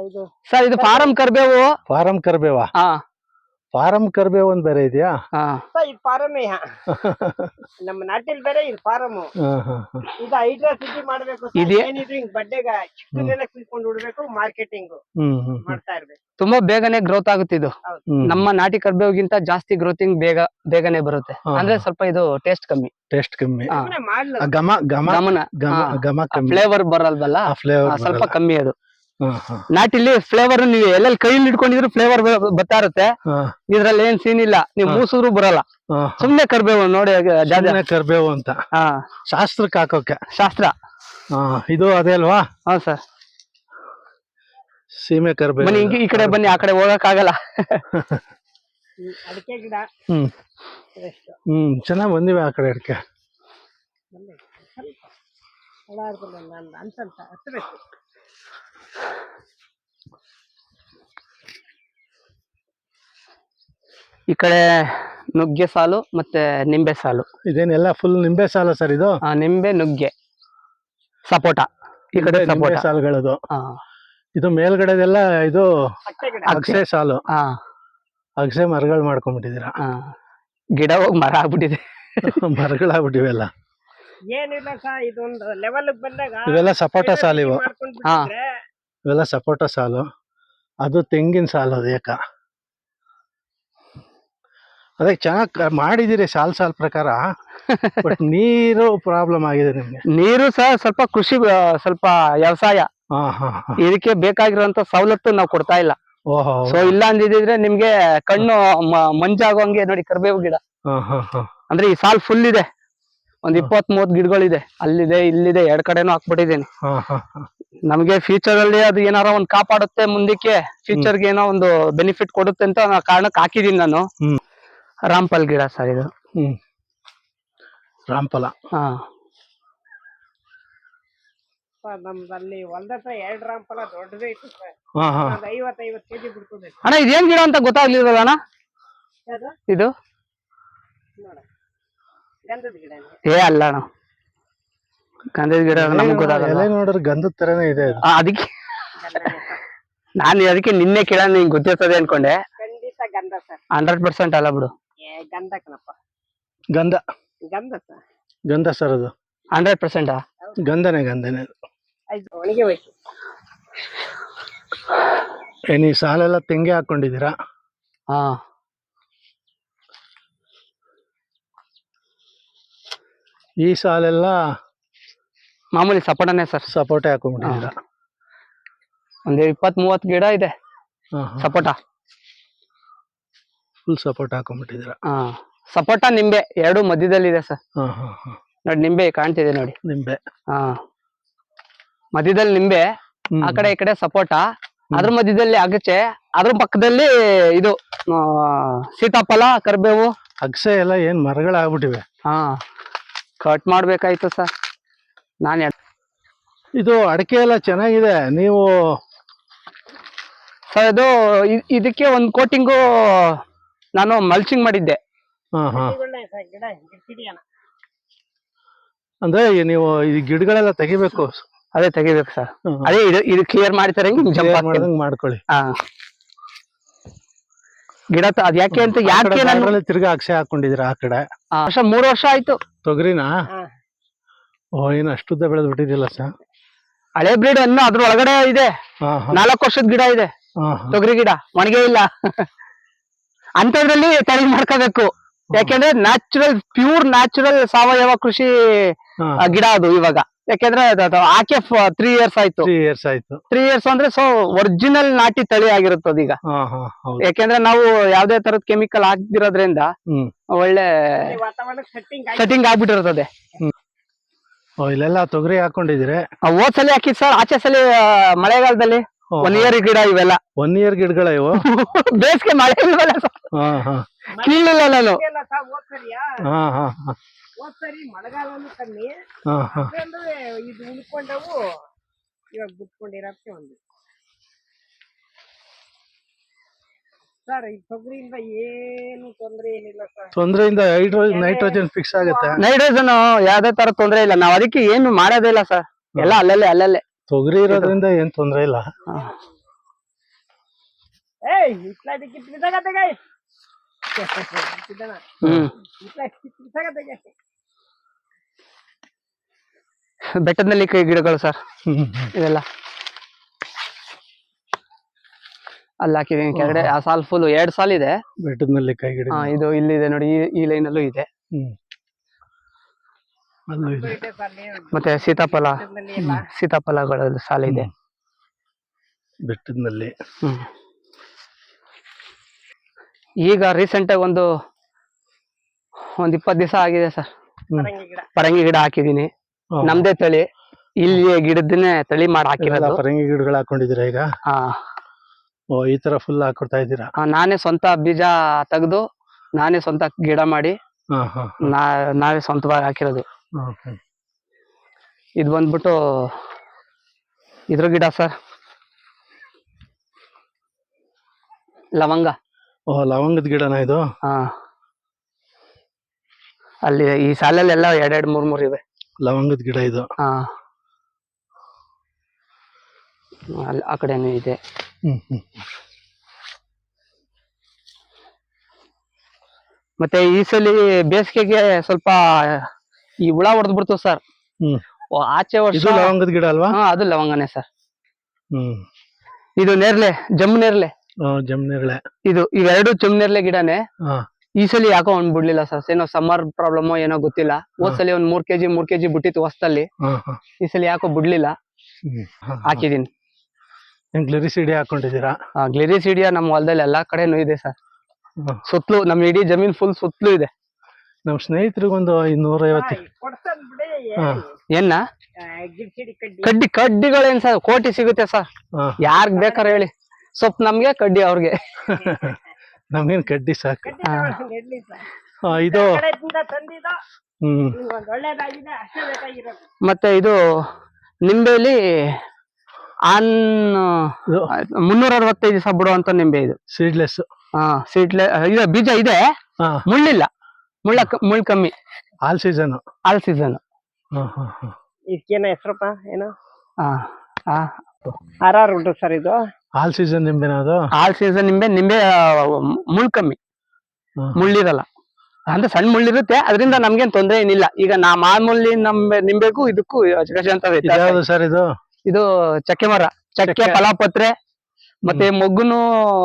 ಇದು ಸರ್ ಇದು ಫಾರಂ ಕರ್ಬೇವು. ಫಾರಂ ಕರ್ಬೇವಾ? ಹಾ. ಫಾರಂ ಕರ್ಬೇವು ಒಂದ್ ಬೇರೆ ಇದೆಯಾ? ಹಾ. ಸರ್, ಇದು ಫಾರಮೇ ನಮ್ಮ ನಾಟಿಲ್ ಬೇರೆ ಇದು ಫಾರಮ್ ಈಗ ಹೈಡ್ರಾ ಸಿಟಿ ಮಾಡ್ಬೇಕು. ಇದೆ. ಏನಿದ್ರು ಹಿಂಗ್ ಬಡ್ಡೆಗ ಚಿಕ್ಕದೆಲ್ಲ ಉಡ್ಬೇಕು ಮಾರ್ಕೆಟಿಂಗ್. ಮಾಡ್ತಾ ಇರ್ಬೇಕು. ತುಂಬಾ ಬೇಗನೆ ಗ್ರೋತ್ ಆಗುತ್ತೆ ಇದು. ನಮ್ಮ ನಾಟಿ ಕರ್ಬೇವಿಗಿಂತ ಜಾಸ್ತಿ ಗ್ರೋತಿಂಗ್ ಬೇಗ ಬೇಗನೆ ಬರುತ್ತೆ. ಹಾ. ಅಂದ್ರೆ ಸ್ವಲ್ಪ ಇದು ಟೇಸ್ಟ್ ಕಮ್ಮಿ. ಟೇಸ್ಟ್ ಕಮ್ಮಿ. ಹಾ. ಸುಮ್ನೆ ಮಾಡ್ಲ. ಆ ಘಮ ಘಮ ಗಮನ ಘಮ ಘಮ ಕಮ್ಮಿ. ಫ್ಲೇವರ್ ಬರಲ್ವಲ್ಲ? ಆ ಫ್ಲೇವರ್ ಸ್ವಲ್ಪ ಕಮ್ಮಿ ಅದು. ಹಾ ಹಾ. ನಾಟಿಲಿ ಫ್ಲೇವರ್ ನೀವು ಎಲ್ಲೆಲ್ಲಿ ಕೈಯಲ್ಲಿ ಇಟ್ಕೊಂಡಿದ್ರು ಫ್ಲೇವರ್ ಬರ್ತಾ ಇರುತ್ತೆ ಇದ್ರಲ್ಲಿ ಏನ್ ಸೀನ್ ಇಲ್ಲ. ನೀವು. ಮೂಸಿದ್ರು ಬರಲ್ಲ. ಸುಮ್ನೆ ಕರ್ಬೇವು ನೋಡಿ ಕರ್ಬೇವು ಅಂತ. ಹಾ. ಶಾಸ್ತ್ರಕ್ಕೆ ಹಾಕೋಕೆ. ಶಾಸ್ತ್ರ. ಹಾ ಇದು ಅದೇ ಅಲ್ವಾ? ಹಾ ಸರ್. ಸೀಮೆ ಕರ್ಬೇವು ಬನ್ನಿ ಈ ಕಡೆ ಬನ್ನಿ ಆ ಕಡೆ ಹೋಗಕ್ ಆಗಲ್ಲ ಹ್ಮ್, ಅಡಿಕೆ ಗಿಡ. ಹ್ಮ್. ಎಷ್ಟು ಹ್ಮ್ ಚೆನ್ನಾಗ್ ಬಂದಿವೆ ಆ ಕಡೆ ಅಡಿಕೆ ಬಂದೆ ಸ್ವಲ್ಪ ಓಡಾಡ್ಕೊಂಡು ನಾನು ಅಂತಂತ ಹತ್ತಬೇಕು ಈ ಕಡೆ ನುಗ್ಗೆ ಸಾಲು ಮತ್ತೆ ನಿಂಬೆ ಸಾಲು. ಇದೇನೆಲ್ಲ ಫುಲ್ ನಿಂಬೆ ಸಾಲು ಸರ್ ಇದು? ಆ ನಿಂಬೆ ನುಗ್ಗೆ. ಸಪೋಟ. ಈ ಕಡೆ ನಿಂಬೆ ಸಪೋಟ. ಸಾಲುಗಳದು. ಹಾ ಇದು ಮೇಲ್ಗಡೆದೆಲ್ಲ ಇದು ಅಗ್ಸೆ ಸಾಲು. ಹಾ ಅಗಸೆ ಮರಗಳು ಮಾಡ್ಕೊಂಡ್ಬಿಟ್ಟಿದ್ದೀರಾ ಹಾ ಗಿಡ ಹೋಗಿ ಮರ ಆಗ್ಬಿಟ್ಟಿದೆ. ಮರಗಳಾಗ್ಬಿಟ್ಟಿವೆಲ್ಲ ಏನಿಲ್ಲ ಸರ್ ಇದೊಂದು ಲೆವೆಲ್ ಬಂದಾಗ ಇವೆಲ್ಲ ಸಪೋಟ ಸಾಲು ಇವು. ಮಾಡ್ಕೊಂಡ್ ಹಾ. ಬಿಟ್ಟಿದ್ರೆ ಇವೆಲ್ಲ ಸಪೋಟ ಸಾಲು. ಅದು ತೆಂಗಿನ ಸಾಲು ಅದು ಏಕ. ಅದಕ್ಕೆ ಚೆನ್ನಾಗಿ ಮಾಡಿದ್ದೀರಿ ಸಾಲು ಸಾಲ್ ಪ್ರಕಾರ. ಬಟ್ ನೀರು ಪ್ರಾಬ್ಲಮ್ ಆಗಿದೆ ನಿಮ್ಗೆ. ನೀರು ಸಹ ಸ್ವಲ್ಪ ಕೃಷಿ ಸ್ವಲ್ಪ ವ್ಯವಸಾಯ. ಇದಕ್ಕೆ ಬೇಕಾಗಿರುವಂತ ಸವಲತ್ತು ನಾವು ಕೊಡ್ತಾ ಇಲ್ಲ. ಓಹೋ ಸೊ ಇಲ್ಲ ಅಂದಿದ್ರೆ ನಿಮ್ಗೆ ಕಣ್ಣು ಮಂಜಾಗೋಂಗೆ ನೋಡಿ ಕರ್ಬೇವು ಗಿಡ. ಅಂದ್ರೆ ಈ ಸಾಲ್ ಫುಲ್ ಇದೆ. ಒಂದ್ ಇಪ್ಪತ್ ಮೂವತ್ ಗಿಡಗಳಿದೆ. ಅಲ್ಲಿದೆ ಇಲ್ಲಿದೆ ಎರಡ್ ಕಡೆನೂ ಹಾಕ್ಬಿಟ್ಟಿದ್ದೀನಿ. ಹಾ ಹಾ ಹಾ. ನಮ್ಗೆ ಫ್ಯೂಚರ್ ಅಲ್ಲಿ ಅದು ಏನಾರ ಒಂದ್ ಕಾಪಾಡುತ್ತೆ ಮುಂದಕ್ಕೆ ಫ್ಯೂಚರ್ಗೆ ಏನೋ ಒಂದು ಬೆನಿಫಿಟ್ ಕೊಡುತ್ತೆ ಅಂತ ಆ ಕಾರಣಕ್ಕೆ ಹಾಕಿದೀನಿ ನಾನು. ರಾಮ್ಪಲ್ ರಾಂಪಲ್ ಗಿಡ ಸರ್ ಇದು. ರಾಮ್ಪಲ. ರಾಮ್ಫಲ ಹಾ ನಮ್ದಲ್ಲಿ ಎರಡ್ ರಾಂಪಲ ದೊಡ್ಡದೇ ಇತ್ತು ಸರ್. ಕೆಜಿ ಬಿಡ್ತದೆ. ಅಣ್ಣ ಇದೇನ್ ಗಿಡ ಅಂತ ಗೊತ್ತಾಗ್ಲಿಲ್ಲ ಅಣ್ಣ? ಇದು? ಗಂಧದ ಗಿಡ ಏ ಅಲ್ಲ ಅಣ್ಣ. ಗಂಧದ ಗಿಡ ನಮಗ್ ಎಲೆ ಗೊತ್ತಾಗಲ್ಲ ನೋಡ್ರಿ ಗಂಧದ ತರನೇ ಇದೆ ಇದು ಆ, ಅದಕ್ಕೆ ನಾನು ಅದಕ್ಕೆ ನಿನ್ನೆ ಕೇಳ ನಿಂಗೆ ಗೊತ್ತಿರ್ತದೆ ಅನ್ಕೊಂಡೆ. ಖಂಡಿತ ಗಂಧ ಸರ್. ಹಂಡ್ರೆಡ್ ಪರ್ಸೆಂಟ್ ಅಲ್ಲ ಬಿಡು. ಏ ಗಂಧ ಕಣಪ್ಪ. ಗಂಧ. ಗಂಧ ಸರ್. ಗಂಧ ಸರ್ ಅದು. Hundred percent? ಗಂಧನೇ ಗಂಧನೇ ಅದು. ಆಯ್ತು ಒಣಗಿ ಹೋಯ್ತು. ಏನ್ ಈ ಸಾಲೆಲ್ಲ ತೆಂಗೆ ಹಾಕೊಂಡಿದ್ದೀರಾ? ಹಾ. ಈ ಸಾಲೆಲ್ಲ ಮಾಮೂಲಿ ಸಪೋಟನೇ ಸರ್. ಸಪೋಟೆ ಹಾಕೊಂಡ್ಬಿಟ್ಟಿದ್ದೀರಾ? ಒಂದು ಇಪ್ಪತ್ ಮೂವತ್ತು ಗಿಡ ಇದೆ. ಸಪೋಟ. ಫುಲ್ ಸಪೋಟ ಹಾಕೊಂಡ್ಬಿಟ್ಟಿದ್ದೀರಾ? ಹಾ. ಸಪೋಟ ನಿಂಬೆ ಎರಡು ಮಧ್ಯದಲ್ಲಿ ಇದೆ ಸರ್. ಹಾ ಹಾ ಹಾ. ನೋಡಿ ನಿಂಬೆ ಕಾಣ್ತಿದೆ ನೋಡಿ. ನಿಂಬೆ. ಹಾ. ಮಧ್ಯದಲ್ಲಿ ನಿಂಬೆ ಆ ಕಡೆ ಈ ಕಡೆ ಸಪೋಟ. ಅದ್ರ ಮಧ್ಯದಲ್ಲಿ ಅಗಚೆ ಅದ್ರ ಪಕ್ಕದಲ್ಲಿ ಇದು ಆ, ಸೀತಾಫಲ ಕರಿಬೇವು. ಅಗಸೆ ಎಲ್ಲ ಏನ್ ಮರಗಳಾಗ್ಬಿಟ್ಟಿವೆ? ಹಾ. ಕಟ್ ಮಾಡ್ಬೇಕಾಯ್ತು ಸರ್ ನಾನು ಇದು ಅಡಿಕೆ ಎಲ್ಲ ಚೆನ್ನಾಗಿದೆ. ನೀವು ಸರ್ ಅದು ಇದಕ್ಕೆ ಒಂದು ಕೋಟಿಂಗು ನಾನು ಮಲ್ಚಿಂಗ್ ಮಾಡಿದ್ದೆ. ಅಂದ್ರೆ ನೀವು ಈ ಗಿಡಗಳೆಲ್ಲ ತೆಗಿಬೇಕು. ಅದೇ ತೆಗಿಬೇಕು ಸರ್ ಅದೇ ಇದು ಇದು ಕ್ಲಿಯರ್ ಮಾಡ್ತಾರೆ ಮಾಡ್ಕೊಳ್ಳಿ. ಗಿಡ ಅದ್ ಯಾಕೆ ಅಂತ ಯಾಕೆ ತಿರ್ಗಾ ಅಕ್ಷಯ ಹಾಕೊಂಡಿದೀರ ಆ ಕಡೆ? ವರ್ಷ ಮೂರು ವರ್ಷ ಆಯ್ತು. ತೊಗರಿನಾ? ಓ ಏನ್ ಅಷ್ಟುದ್ದ ಬೆಳೆದ್ ಬಿಟ್ಟಿದಿಲ್ಲ ಸರ್. ಹಳೆ ಬ್ರೀಡ್ ಅನ್ನ ಅದ್ರ ಒಳಗಡೆ ಇದೆ ನಾಲ್ಕು ವರ್ಷದ ಗಿಡ ಇದೆ. ತೊಗರಿ ಗಿಡ ಒಣಗೇ ಇಲ್ಲ. ಅಂತದ್ರಲ್ಲಿ ತಳಿ ಮಾಡ್ಕೋಬೇಕು. ಯಾಕೆಂದ್ರೆ ನ್ಯಾಚುರಲ್ ಪ್ಯೂರ್ ನ್ಯಾಚುರಲ್ ಸಾವಯವ ಕೃಷಿ ಗಿಡ ಅದು ಇವಾಗ. ಯಾಕೆಂದ್ರೆ ಆಕೆ ತ್ರೀ ಇಯರ್ಸ್ ಆಯ್ತು. ತ್ರೀ ಇಯರ್ಸ್ ಆಯ್ತು. ತ್ರೀ ಇಯರ್ಸ್ ಅಂದ್ರೆ ಸೊ ಒರಿಜಿನಲ್ ನಾಟಿ ತಳಿ ಆಗಿರುತ್ತದೆ ಈಗ ಹಾ ಹಾ ಹೌದು. ಯಾಕೆಂದ್ರೆ ನಾವು ಯಾವ್ದೇ ತರದ ಕೆಮಿಕಲ್ ಹಾಕ್ದಿರೋದ್ರಿಂದ ಒಳ್ಳೆ ಸೆಟ್ಟಿಂಗ್ ಆಗ್ಬಿಟ್ಟಿರ್ತದೆ ಓ ಇಲ್ಲೆಲ್ಲ ತೊಗರಿ ಹಾಕೊಂಡಿದ್ರೆ ಆ, ಹೋದ್ ಸಲ ಹಾಕಿದ್ ಸರ್ ಆಚೆ ಸಲ ಮಳೆಗಾಲದಲ್ಲಿ ಒನ್ ಇಯರ್ ಗಿಡ ಇವೆಲ್ಲ. ಒನ್ ಇಯರ್ ಗಿಡಗಳ ಇವು? ಬೇಸಿಗೆ ಮಳೆ ಇಲ್ವಲ್ಲ sir? ಹಾ ಹಾ. ಕೀಳಿಲ್ಲ ನಾನು. ಮಳೆಗಾಲನು ಕಮ್ಮಿ ಹಾ ಹಾ. ಅಂದ್ರೆ ಇದು ಉಳ್ಕೊಂಡವು. ಇವಾಗ ಬಿಟ್ಕೊಂಡಿರಕ್ಕೆ ಒಂದು. ಸರ್ ಈ ತೊಗರಿಯಿಂದ ಏನು ತೊಂದ್ರೆ ಏನಿಲ್ಲ ಸರ್ ತೊಂದ್ರೆಯಿಂದ ಹೈಡ್ರೋ ನೈಟ್ರೋಜನ್ ಫಿಕ್ಸ್ ಆಗುತ್ತೆ. ನೈಟ್ರೋಜನ್ ಯಾವ್ದೇ ತರ ತೊಂದ್ರೆ ಇಲ್ಲ. ನಾವ್ ಅದಕ್ಕೆ ಏನು ಮಾಡೋದೇ ಇಲ್ಲ ಸರ್ ಎಲ್ಲ ಅಲ್ಲಲ್ಲೇ ಅಲ್ಲಲ್ಲೇ. ತೊಗರಿ ಇರೋದ್ರಿಂದ ಏನ್ ತೊಂದ್ರೆ ಇಲ್ಲ. ಏಯ್ ಇಟ್ಲ ಕಿತ್ ಬಿದ್ದಾಗ ತೆಗೆ. ಇದ್ದನ ಹ್ಮ್ ಇಟ್ಲ ಕಿತ್ ಬಿದ್ದಾಗ ತೆಗೆ. ಗಿಡಗಳು ಸರ್. ಇದೆಲ್ಲ. ಅಲ್ಲಿ ಹಾಕಿದೀನಿ ಕೆಳಗಡೆ. ಆ ಸಾಲ್ ಫುಲ್ ಎರಡ್ ಸಾಲ್ ಇದೆ. ಬೆಟ್ಟದ ಕೈ ಗಿಡ ಆ, ಇದು ಇಲ್ಲಿದೆ ನೋಡಿ ಈ- ಈ ಲೈನ್ ಅಲ್ಲೂ ಇದೆ. ಅಲ್ಲೂ ಇದೆ. ಮತ್ತೆ ಸೀತಾಫಲ ಸೀತಾಫಲಗಳ ಸಾಲ ಇದೆ. ಬೆಟ್ಟದಲ್ಲಿ ಹ್ಮ್. ಈಗ ರೀಸೆಂಟ್ ಆಗಿ ಒಂದು ಒಂದ್ ಇಪ್ಪತ್ತು ದಿವಸ ಆಗಿದೆ ಸರ್. ಪರಂಗಿ ಗಿಡ. ಪರಂಗಿ ಗಿಡ ಹಾಕಿದೀನಿ. ನಮ್ದೇ ತಳಿ. ಇಲ್ಲಿ ಗಿಡದನ್ನೇ ತಳಿ ಮಾಡಿ ಹಾಕಿರೋದು. ಪರಂಗಿ ಗಿಡಗಳು ಹಾಕೊಂಡಿದ್ದೀರಾ ಈಗ? ಹಾ. ಓ ಈ ತರ ಫುಲ್ ಹಾಕೊಡ್ತಾ ಇದ್ದೀರಾ? ಆ, ನಾನೇ ಸ್ವಂತ ಬೀಜ ತೆಗೆದು ನಾನೇ ಸ್ವಂತ ಗಿಡ ಮಾಡಿ ಹಾ ಹಾ ನಾ ನಾವೇ ಸ್ವಂತವಾಗಿ ಹಾಕಿರೋದು. ಇದು ಬಂದ್ಬಿಟ್ಟು ಇದ್ರ ಗಿಡ ಸರ್. ಲವಂಗ. ಓ ಲವಂಗದ ಗಿಡನ ಇದು? ಹಾ. ಅಲ್ಲಿ ಈ ಸಾಲಲ್ಲೆಲ್ಲ ಎರಡೆರಡು ಮೂರ್ ಮೂರ್ ಇವೆ. ಲವಂಗದ ಗಿಡ ಇದು. ಹಾ. ಅಲ್ಲಿ ಆ ಕಡೆನೂ ಇದೆ. ಮತ್ತೆ ಈ ಸಲ ಬೇಸಿಗೆಗೆ ಸ್ವಲ್ಪ ಈ ಹುಳ ಹೊಡೆದ್ಬಿಡ್ತು ಸರ್. ಹ್ಮ್. ಆಚೆ ವರ್ಷ ಲವಂಗದ ಗಿಡ ಅಲ್ವಾ? ಹಾ ಅದು ಲವಂಗನೇ ಸರ್. ಹ್ಮ್. ಇದು ನೇರ್ಲೆ ಜಮ್ ನೇರ್ಲೆ ಜಮ್ ನೇರ್ಲೆ ಇದು ಇವೆರಡು ಜಮ್ ನೇರ್ಲೆ ಗಿಡನೇ. ಈ ಸಲ ಯಾಕೋ ಒಂದ್ ಬಿಡ್ಲಿಲ್ಲ ಸರ್. ಏನೋ ಸಮ್ಮರ್ ಪ್ರಾಬ್ಲಮ್ ಏನೋ ಗೊತ್ತಿಲ್ಲ. ಹೋದ್ ಸಲ ಒಂದ್ ಮೂರ್ ಕೆಜಿ ಮೂರ್ ಕೆಜಿ ಬಿಟ್ಟಿತ್ತು ಹೊಸ್ತಲ್ಲಿ ಈ ಸಲ ಯಾಕೋ ಬಿಡ್ಲಿಲ್ಲ. ಹಾಕಿದೀನಿ. ಗ್ಲಿರಿಸಿಡಿ ಹಾಕೊಂಡಿದ್ದೀರಾ? ಗ್ಲಿರಿಸಿಡಿಯಾ ನಮ್ಮ ಹೊಲದಲ್ಲಿ ಎಲ್ಲಾ ಕಡೆನೂ ಇದೆ ಸರ್. ಹಾ. ಸುತ್ತಲೂ ನಮ್ ಇಡೀ ಜಮೀನ್ ಫುಲ್ ಸುತ್ತಲೂ ಇದೆ. ನಮ್ ಸ್ನೇಹಿತರಿಗೊಂದು ಇನ್ನೂರೈವತ್ತು. ಹಾ. ಗಿಡ್ಸಿಡಿ ಕಡ್ಡಿ. ಕಡ್ಡಿ ಕಡ್ಡಿಗಳೇನ್ ಸರ್? ಕೋಟಿ ಸಿಗುತ್ತೆ ಸರ್. ಯಾರ್ ಯಾರ್ಗ್ ಬೇಕಾರೆ ಹೇಳಿ. ಸೊಪ್ ನಮ್ಗೆ ಕಡ್ಡಿ ಅವ್ರಿಗೆ. ನಮ್ಗೇನ್ ಕಡ್ಡಿ ಸಾಕು. ಹಾ. ಆ, ಇದು ಹ್ಮ್. ಮತ್ತೆ ಇದು ನಿಂಬೆಲಿ ಆನ್ ಇದು ಮುನ್ನೂರ ಅರವತ್ತೈದು ದಿವಸ ಬಿಡುವಂತ ನಿಂಬೆ ಇದು. ಸೀಡ್ಲೆಸ್ ಹಾ ಇದೆ ಬೀಜ ಇದೆ ಹಾ. ಮುಳ್ಳಿಲ್ಲ ಮುಳ್ಳ ಕ- ಮುಳ್ಳು ಕಮ್ಮಿ. ಆಲ್ ಸೀಸನ್ ಆಲ್ ಸೀಸನ್ ಇದಕ್ಕೇನ ಹೆಸರಪ್ಪ ಏನು? ಹಾ ಹಾ. ಆರ್ ಆರ್ ಉಂಟು ಸರ್ ಇದು? ಆಲ್ ಸೀಸನ್ ನಿಂಬೆ ಅದು? ಆಲ್ ಸೀಸನ್ ನಿಂಬೆ ನಿಂಬೆ ಮುಳ್ಳು ಕಮ್ಮಿ. ಮುಳ್ಳಿರಲ್ಲ. ಅಂದ್ರೆ ಸಣ್ಣ ಮುಳ್ಳಿರುತ್ತೆ ಅದರಿಂದ ನಮ್ಗೇನ್ ತೊಂದರೆ ಏನಿಲ್ಲ. ಈಗ ನಾ ಮಾಮೂಲಿ ನಿಂಬೆ ನಿಂಬೆಗೂ ಇದಕ್ಕೂ ಸರ್ ಇದು? ಇದು ಚಕ್ಕೆ ಮರ ಚಕ್ಕೆ ಕಲಾಪತ್ರೆ ಫಲಪತ್ರೆ ಮತ್ತೆ ಮೊಗ್ಗುನು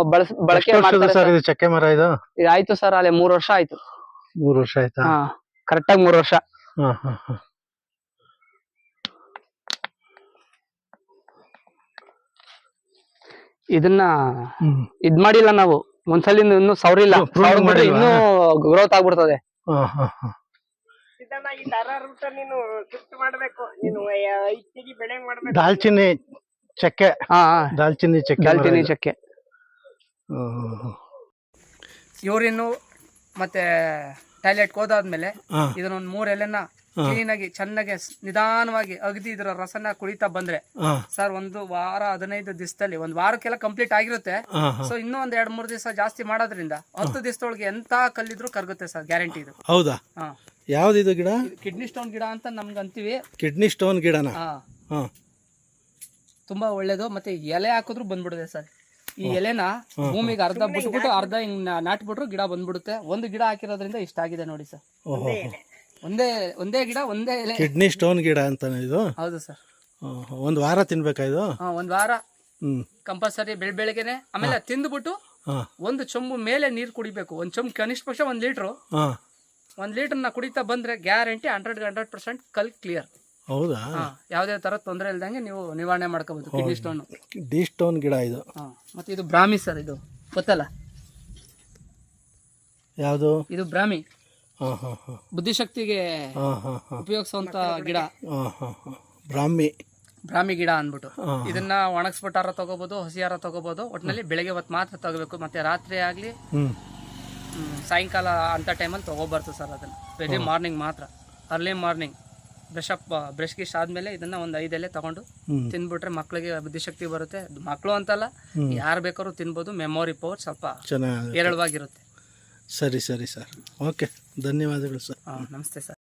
ಬಳಸ ಬಳಕೆ ಮಾಡ್ತಾರೆ ಸರ್ ಇದು ಚಕ್ಕೆ ಮರ ಇದು? ಇದು ಆಯ್ತು ಸರ್ ಅಲ್ಲಿ ಮೂರ್ ವರ್ಷ ಆಯ್ತು. ಮೂರು ವರ್ಷ ಆಯ್ತಾ? ಹಾ ಕರೆಕ್ಟ್ ಆಗಿ ಮೂರ್ ವರ್ಷ. ಹಾ ಹಾ ಹಾ. ಇದನ್ನ ಹ್ಮ್. ಇದ್ ಮಾಡಿಲ್ಲ ನಾವು. ಒಂದ್ಸಲಿಂದ ಇನ್ನು ಸವರಿಲ್ಲ. ಓ, pruning ಮಾಡಿಲ್ವಾ? ಇನ್ನೂ ಗ್ರೋತ್ ಆಗ್ಬಿಡ್ತದೆ. ಹಾ ಹಾ ಹಾ. ಇದನ್ನ ಇದು ಆರ್ ಆರ್ ನೀನು ಶಿಫ್ಟ್ ಮಾಡ್ಬೇಕು. ನೀನು ಐದ್ ಕೆಜಿ ಬೆಳೆ ಮಾಡ್ಬೇಕು. ದಾಲ್ಚಿನ್ನಿ ಚಕ್ಕೆ. ಹಾ. ದಾಲ್ಚಿನ್ನಿ ಚಕ್ಕೆ ದಾಲ್ಚಿನ್ನಿ ಚಕ್ಕೆ. ಯೂರಿನ್ ಮತ್ತೆ ಟಾಯ್ಲೆಟ್ ಹೋದಾದ್ಮೇಲೆ ಹಾ. ಇದನ್ನೊಂದ್ ಮೂರ್ ಎಲೆನ ಕ್ಲೀನ್ ಆಗಿ ಚೆನ್ನಾಗಿ ಸ್- ನಿಧಾನವಾಗಿ ಅಗದಿ ಇದರ ರಸನ ಕುಡಿತಾ ಬಂದ್ರೆ ಹಾ. ಸರ್ ಒಂದು ವಾರ ಹದಿನೈದು ದಿವಸದಲ್ಲಿ ಒಂದ್ ವಾರಕ್ಕೆಲ್ಲ ಕಂಪ್ಲೀಟ್ ಆಗಿರುತ್ತೆ. ಹಾ ಹಾ. ಸೊ ಇನ್ನೂ ಒಂದ್ ಎರಡ್ ಮೂರ್ ದಿವಸ ಜಾಸ್ತಿ ಮಾಡೋದ್ರಿಂದ ಹತ್ತು ದಿವಸದೊಳಗೆ ಎಂತ ಕಲ್ಲಿದ್ರು ಕರಗುತ್ತೆ ಸರ್ ಗ್ಯಾರಂಟಿ ಇದು. ಹೌದಾ? ಹಾ. ಯಾವ್ದಿದು ಗಿಡ? ಕಿಡ್ನಿ ಸ್ಟೋನ್ ಗಿಡ ಅಂತ ನಮ್ಗೆ ಅಂತೀವಿ. ಕಿಡ್ನಿ ಸ್ಟೋನ್ ಗಿಡನ? ಹಾ. ಹಾ. ತುಂಬಾ ಒಳ್ಳೇದು. ಮತ್ತೆ ಎಲೆ ಹಾಕಿದ್ರು ಬಂದ್ಬಿಡುತ್ತೆ ಸರ್. ಈ ಎಲೆನ ಭೂಮಿಗೆ ಅರ್ಧ ಬಿಟ್ಬಿಟ್ಟು ಅರ್ಧ ಹಿಂಗ್ ನಾ- ನಾಟ್ಬಿಟ್ರು ಗಿಡ ಬಂದ್ಬಿಡುತ್ತೆ. ಒಂದು ಗಿಡ ಹಾಕಿರೋದ್ರಿಂದ ಇಷ್ಟ ಆಗಿದೆ ನೋಡಿ ಸರ್. ಓಹೋ ಒಂದೇ ಒಂದೇ ಗಿಡ ಒಂದೇ ಎಲೆ. ಕಿಡ್ನಿ ಸ್ಟೋನ್ ಗಿಡ ಅಂತಾನೆ ಇದು? ಹೌದು ಸರ್. ಒಂದ್ ವಾರ ತಿನ್ಬೇಕಾ ಇದು? ಹಾ ಒಂದ್ ವಾರ. ಹ್ಮ್. ಕಂಪಲ್ಸರಿ ಬೆಳ್ ಬೆಳಗ್ಗೆನೆ. ಆಮೇಲೆ ತಿಂದ್ಬಿಟ್ಟು ಹಾ. ಒಂದು ಚೊಂಬು ಮೇಲೆ ನೀರು ಕುಡಿಬೇಕು. ಒಂದ್ ಚೊಂಬು ಕನಿಷ್ಠ ಪಕ್ಷ ಒಂದ್ ಲೀಟ್ರು. ಹಾ. ಒಂದ್ನ ಕುಡಿತಾ ಬಂದ್ರೆ ಗ್ಯಾರಂಟಿ ಹಂಡ್ರೆಡ್ ಹಂಡ್ರೆಡ್ ಪರ್ಸೆಂಟ್ ಕಲ್ ಕ್ಲಿಯರ್. ಹೌದಾ? ಯಾವುದೇ ತರ ತೊಂದರೆ ಇಲ್ದಂಗೆ ನೀವು ನಿವಾರಣೆ ಮಾಡ್ಕೋಬಹುದು ಕಿಡ್ನಿ ಸ್ಟೋನ್. ಡಿ ಸ್ಟೋನ್ ಗಿಡ ಇದು. ಮತ್ತೆ ಇದು ಬ್ರಾಹ್ಮಿ ಸರ್ ಇದು ಗೊತ್ತಲ್ಲ? ಯಾವುದು? ಇದು ಬ್ರಾಹ್ಮಿ. ಬುದ್ಧಿಶಕ್ತಿಗೆ ಉಪಯೋಗಿಸುವಂತ ಗಿಡ. ಬ್ರಾಹ್ಮಿ. ಬ್ರಾಹ್ಮಿ ಗಿಡ ಅಂದ್ಬಿಟ್ಟು. ಇದನ್ನ ಒಣಗಿಸ್ಬಿಟ್ಟಾರ ತಗೋಬಹುದು ಹಸಿಯಾರ ತಗೋಬಹುದು ಒಟ್ಟಿನಲ್ಲಿ ಬೆಳಗ್ಗೆ ಹೊತ್ತು ಮಾತ್ರ ತಗೋಬೇಕು. ಮತ್ತೆ ರಾತ್ರಿ ಆಗ್ಲಿ ಸಾಯಂಕಾಲ ಅಂತ ಟೈಮಲ್ಲಿ ತಗೋಬಾರ್ದು ಸರ್ ಅದನ್ನು. ಬೆಳಿ ಮಾರ್ನಿಂಗ್ ಮಾತ್ರ. Early morning brush up brush ಗಿಶ್ ಆದ್ಮೇಲೆ ಇದನ್ನ ಒಂದು ಐದೆಲೆ ತಗೊಂಡು ತಿನ್ಬಿಟ್ರೆ ತಿಂದ್ಬಿಟ್ರೆ ಮಕ್ಕಳಿಗೆ ಬುದ್ಧಿಶಕ್ತಿ ಬರುತ್ತೆ. ಮಕ್ಕಳು ಅಂತಲ್ಲ ಯಾರು ಬೇಕಾದ್ರೂ ತಿನ್ಬೋದು. ಮೆಮೊರಿ ಪವರ್ ಸ್ವಲ್ಪ ಚೆನ್ನಾಗಿ ಹೇರಳವಾಗಿರುತ್ತೆ. ಸರಿ ಸರಿ ಸರ್. ಓಕೆ ಧನ್ಯವಾದಗಳು ಸರ್. ಹಾ, ನಮಸ್ತೆ ಸರ್.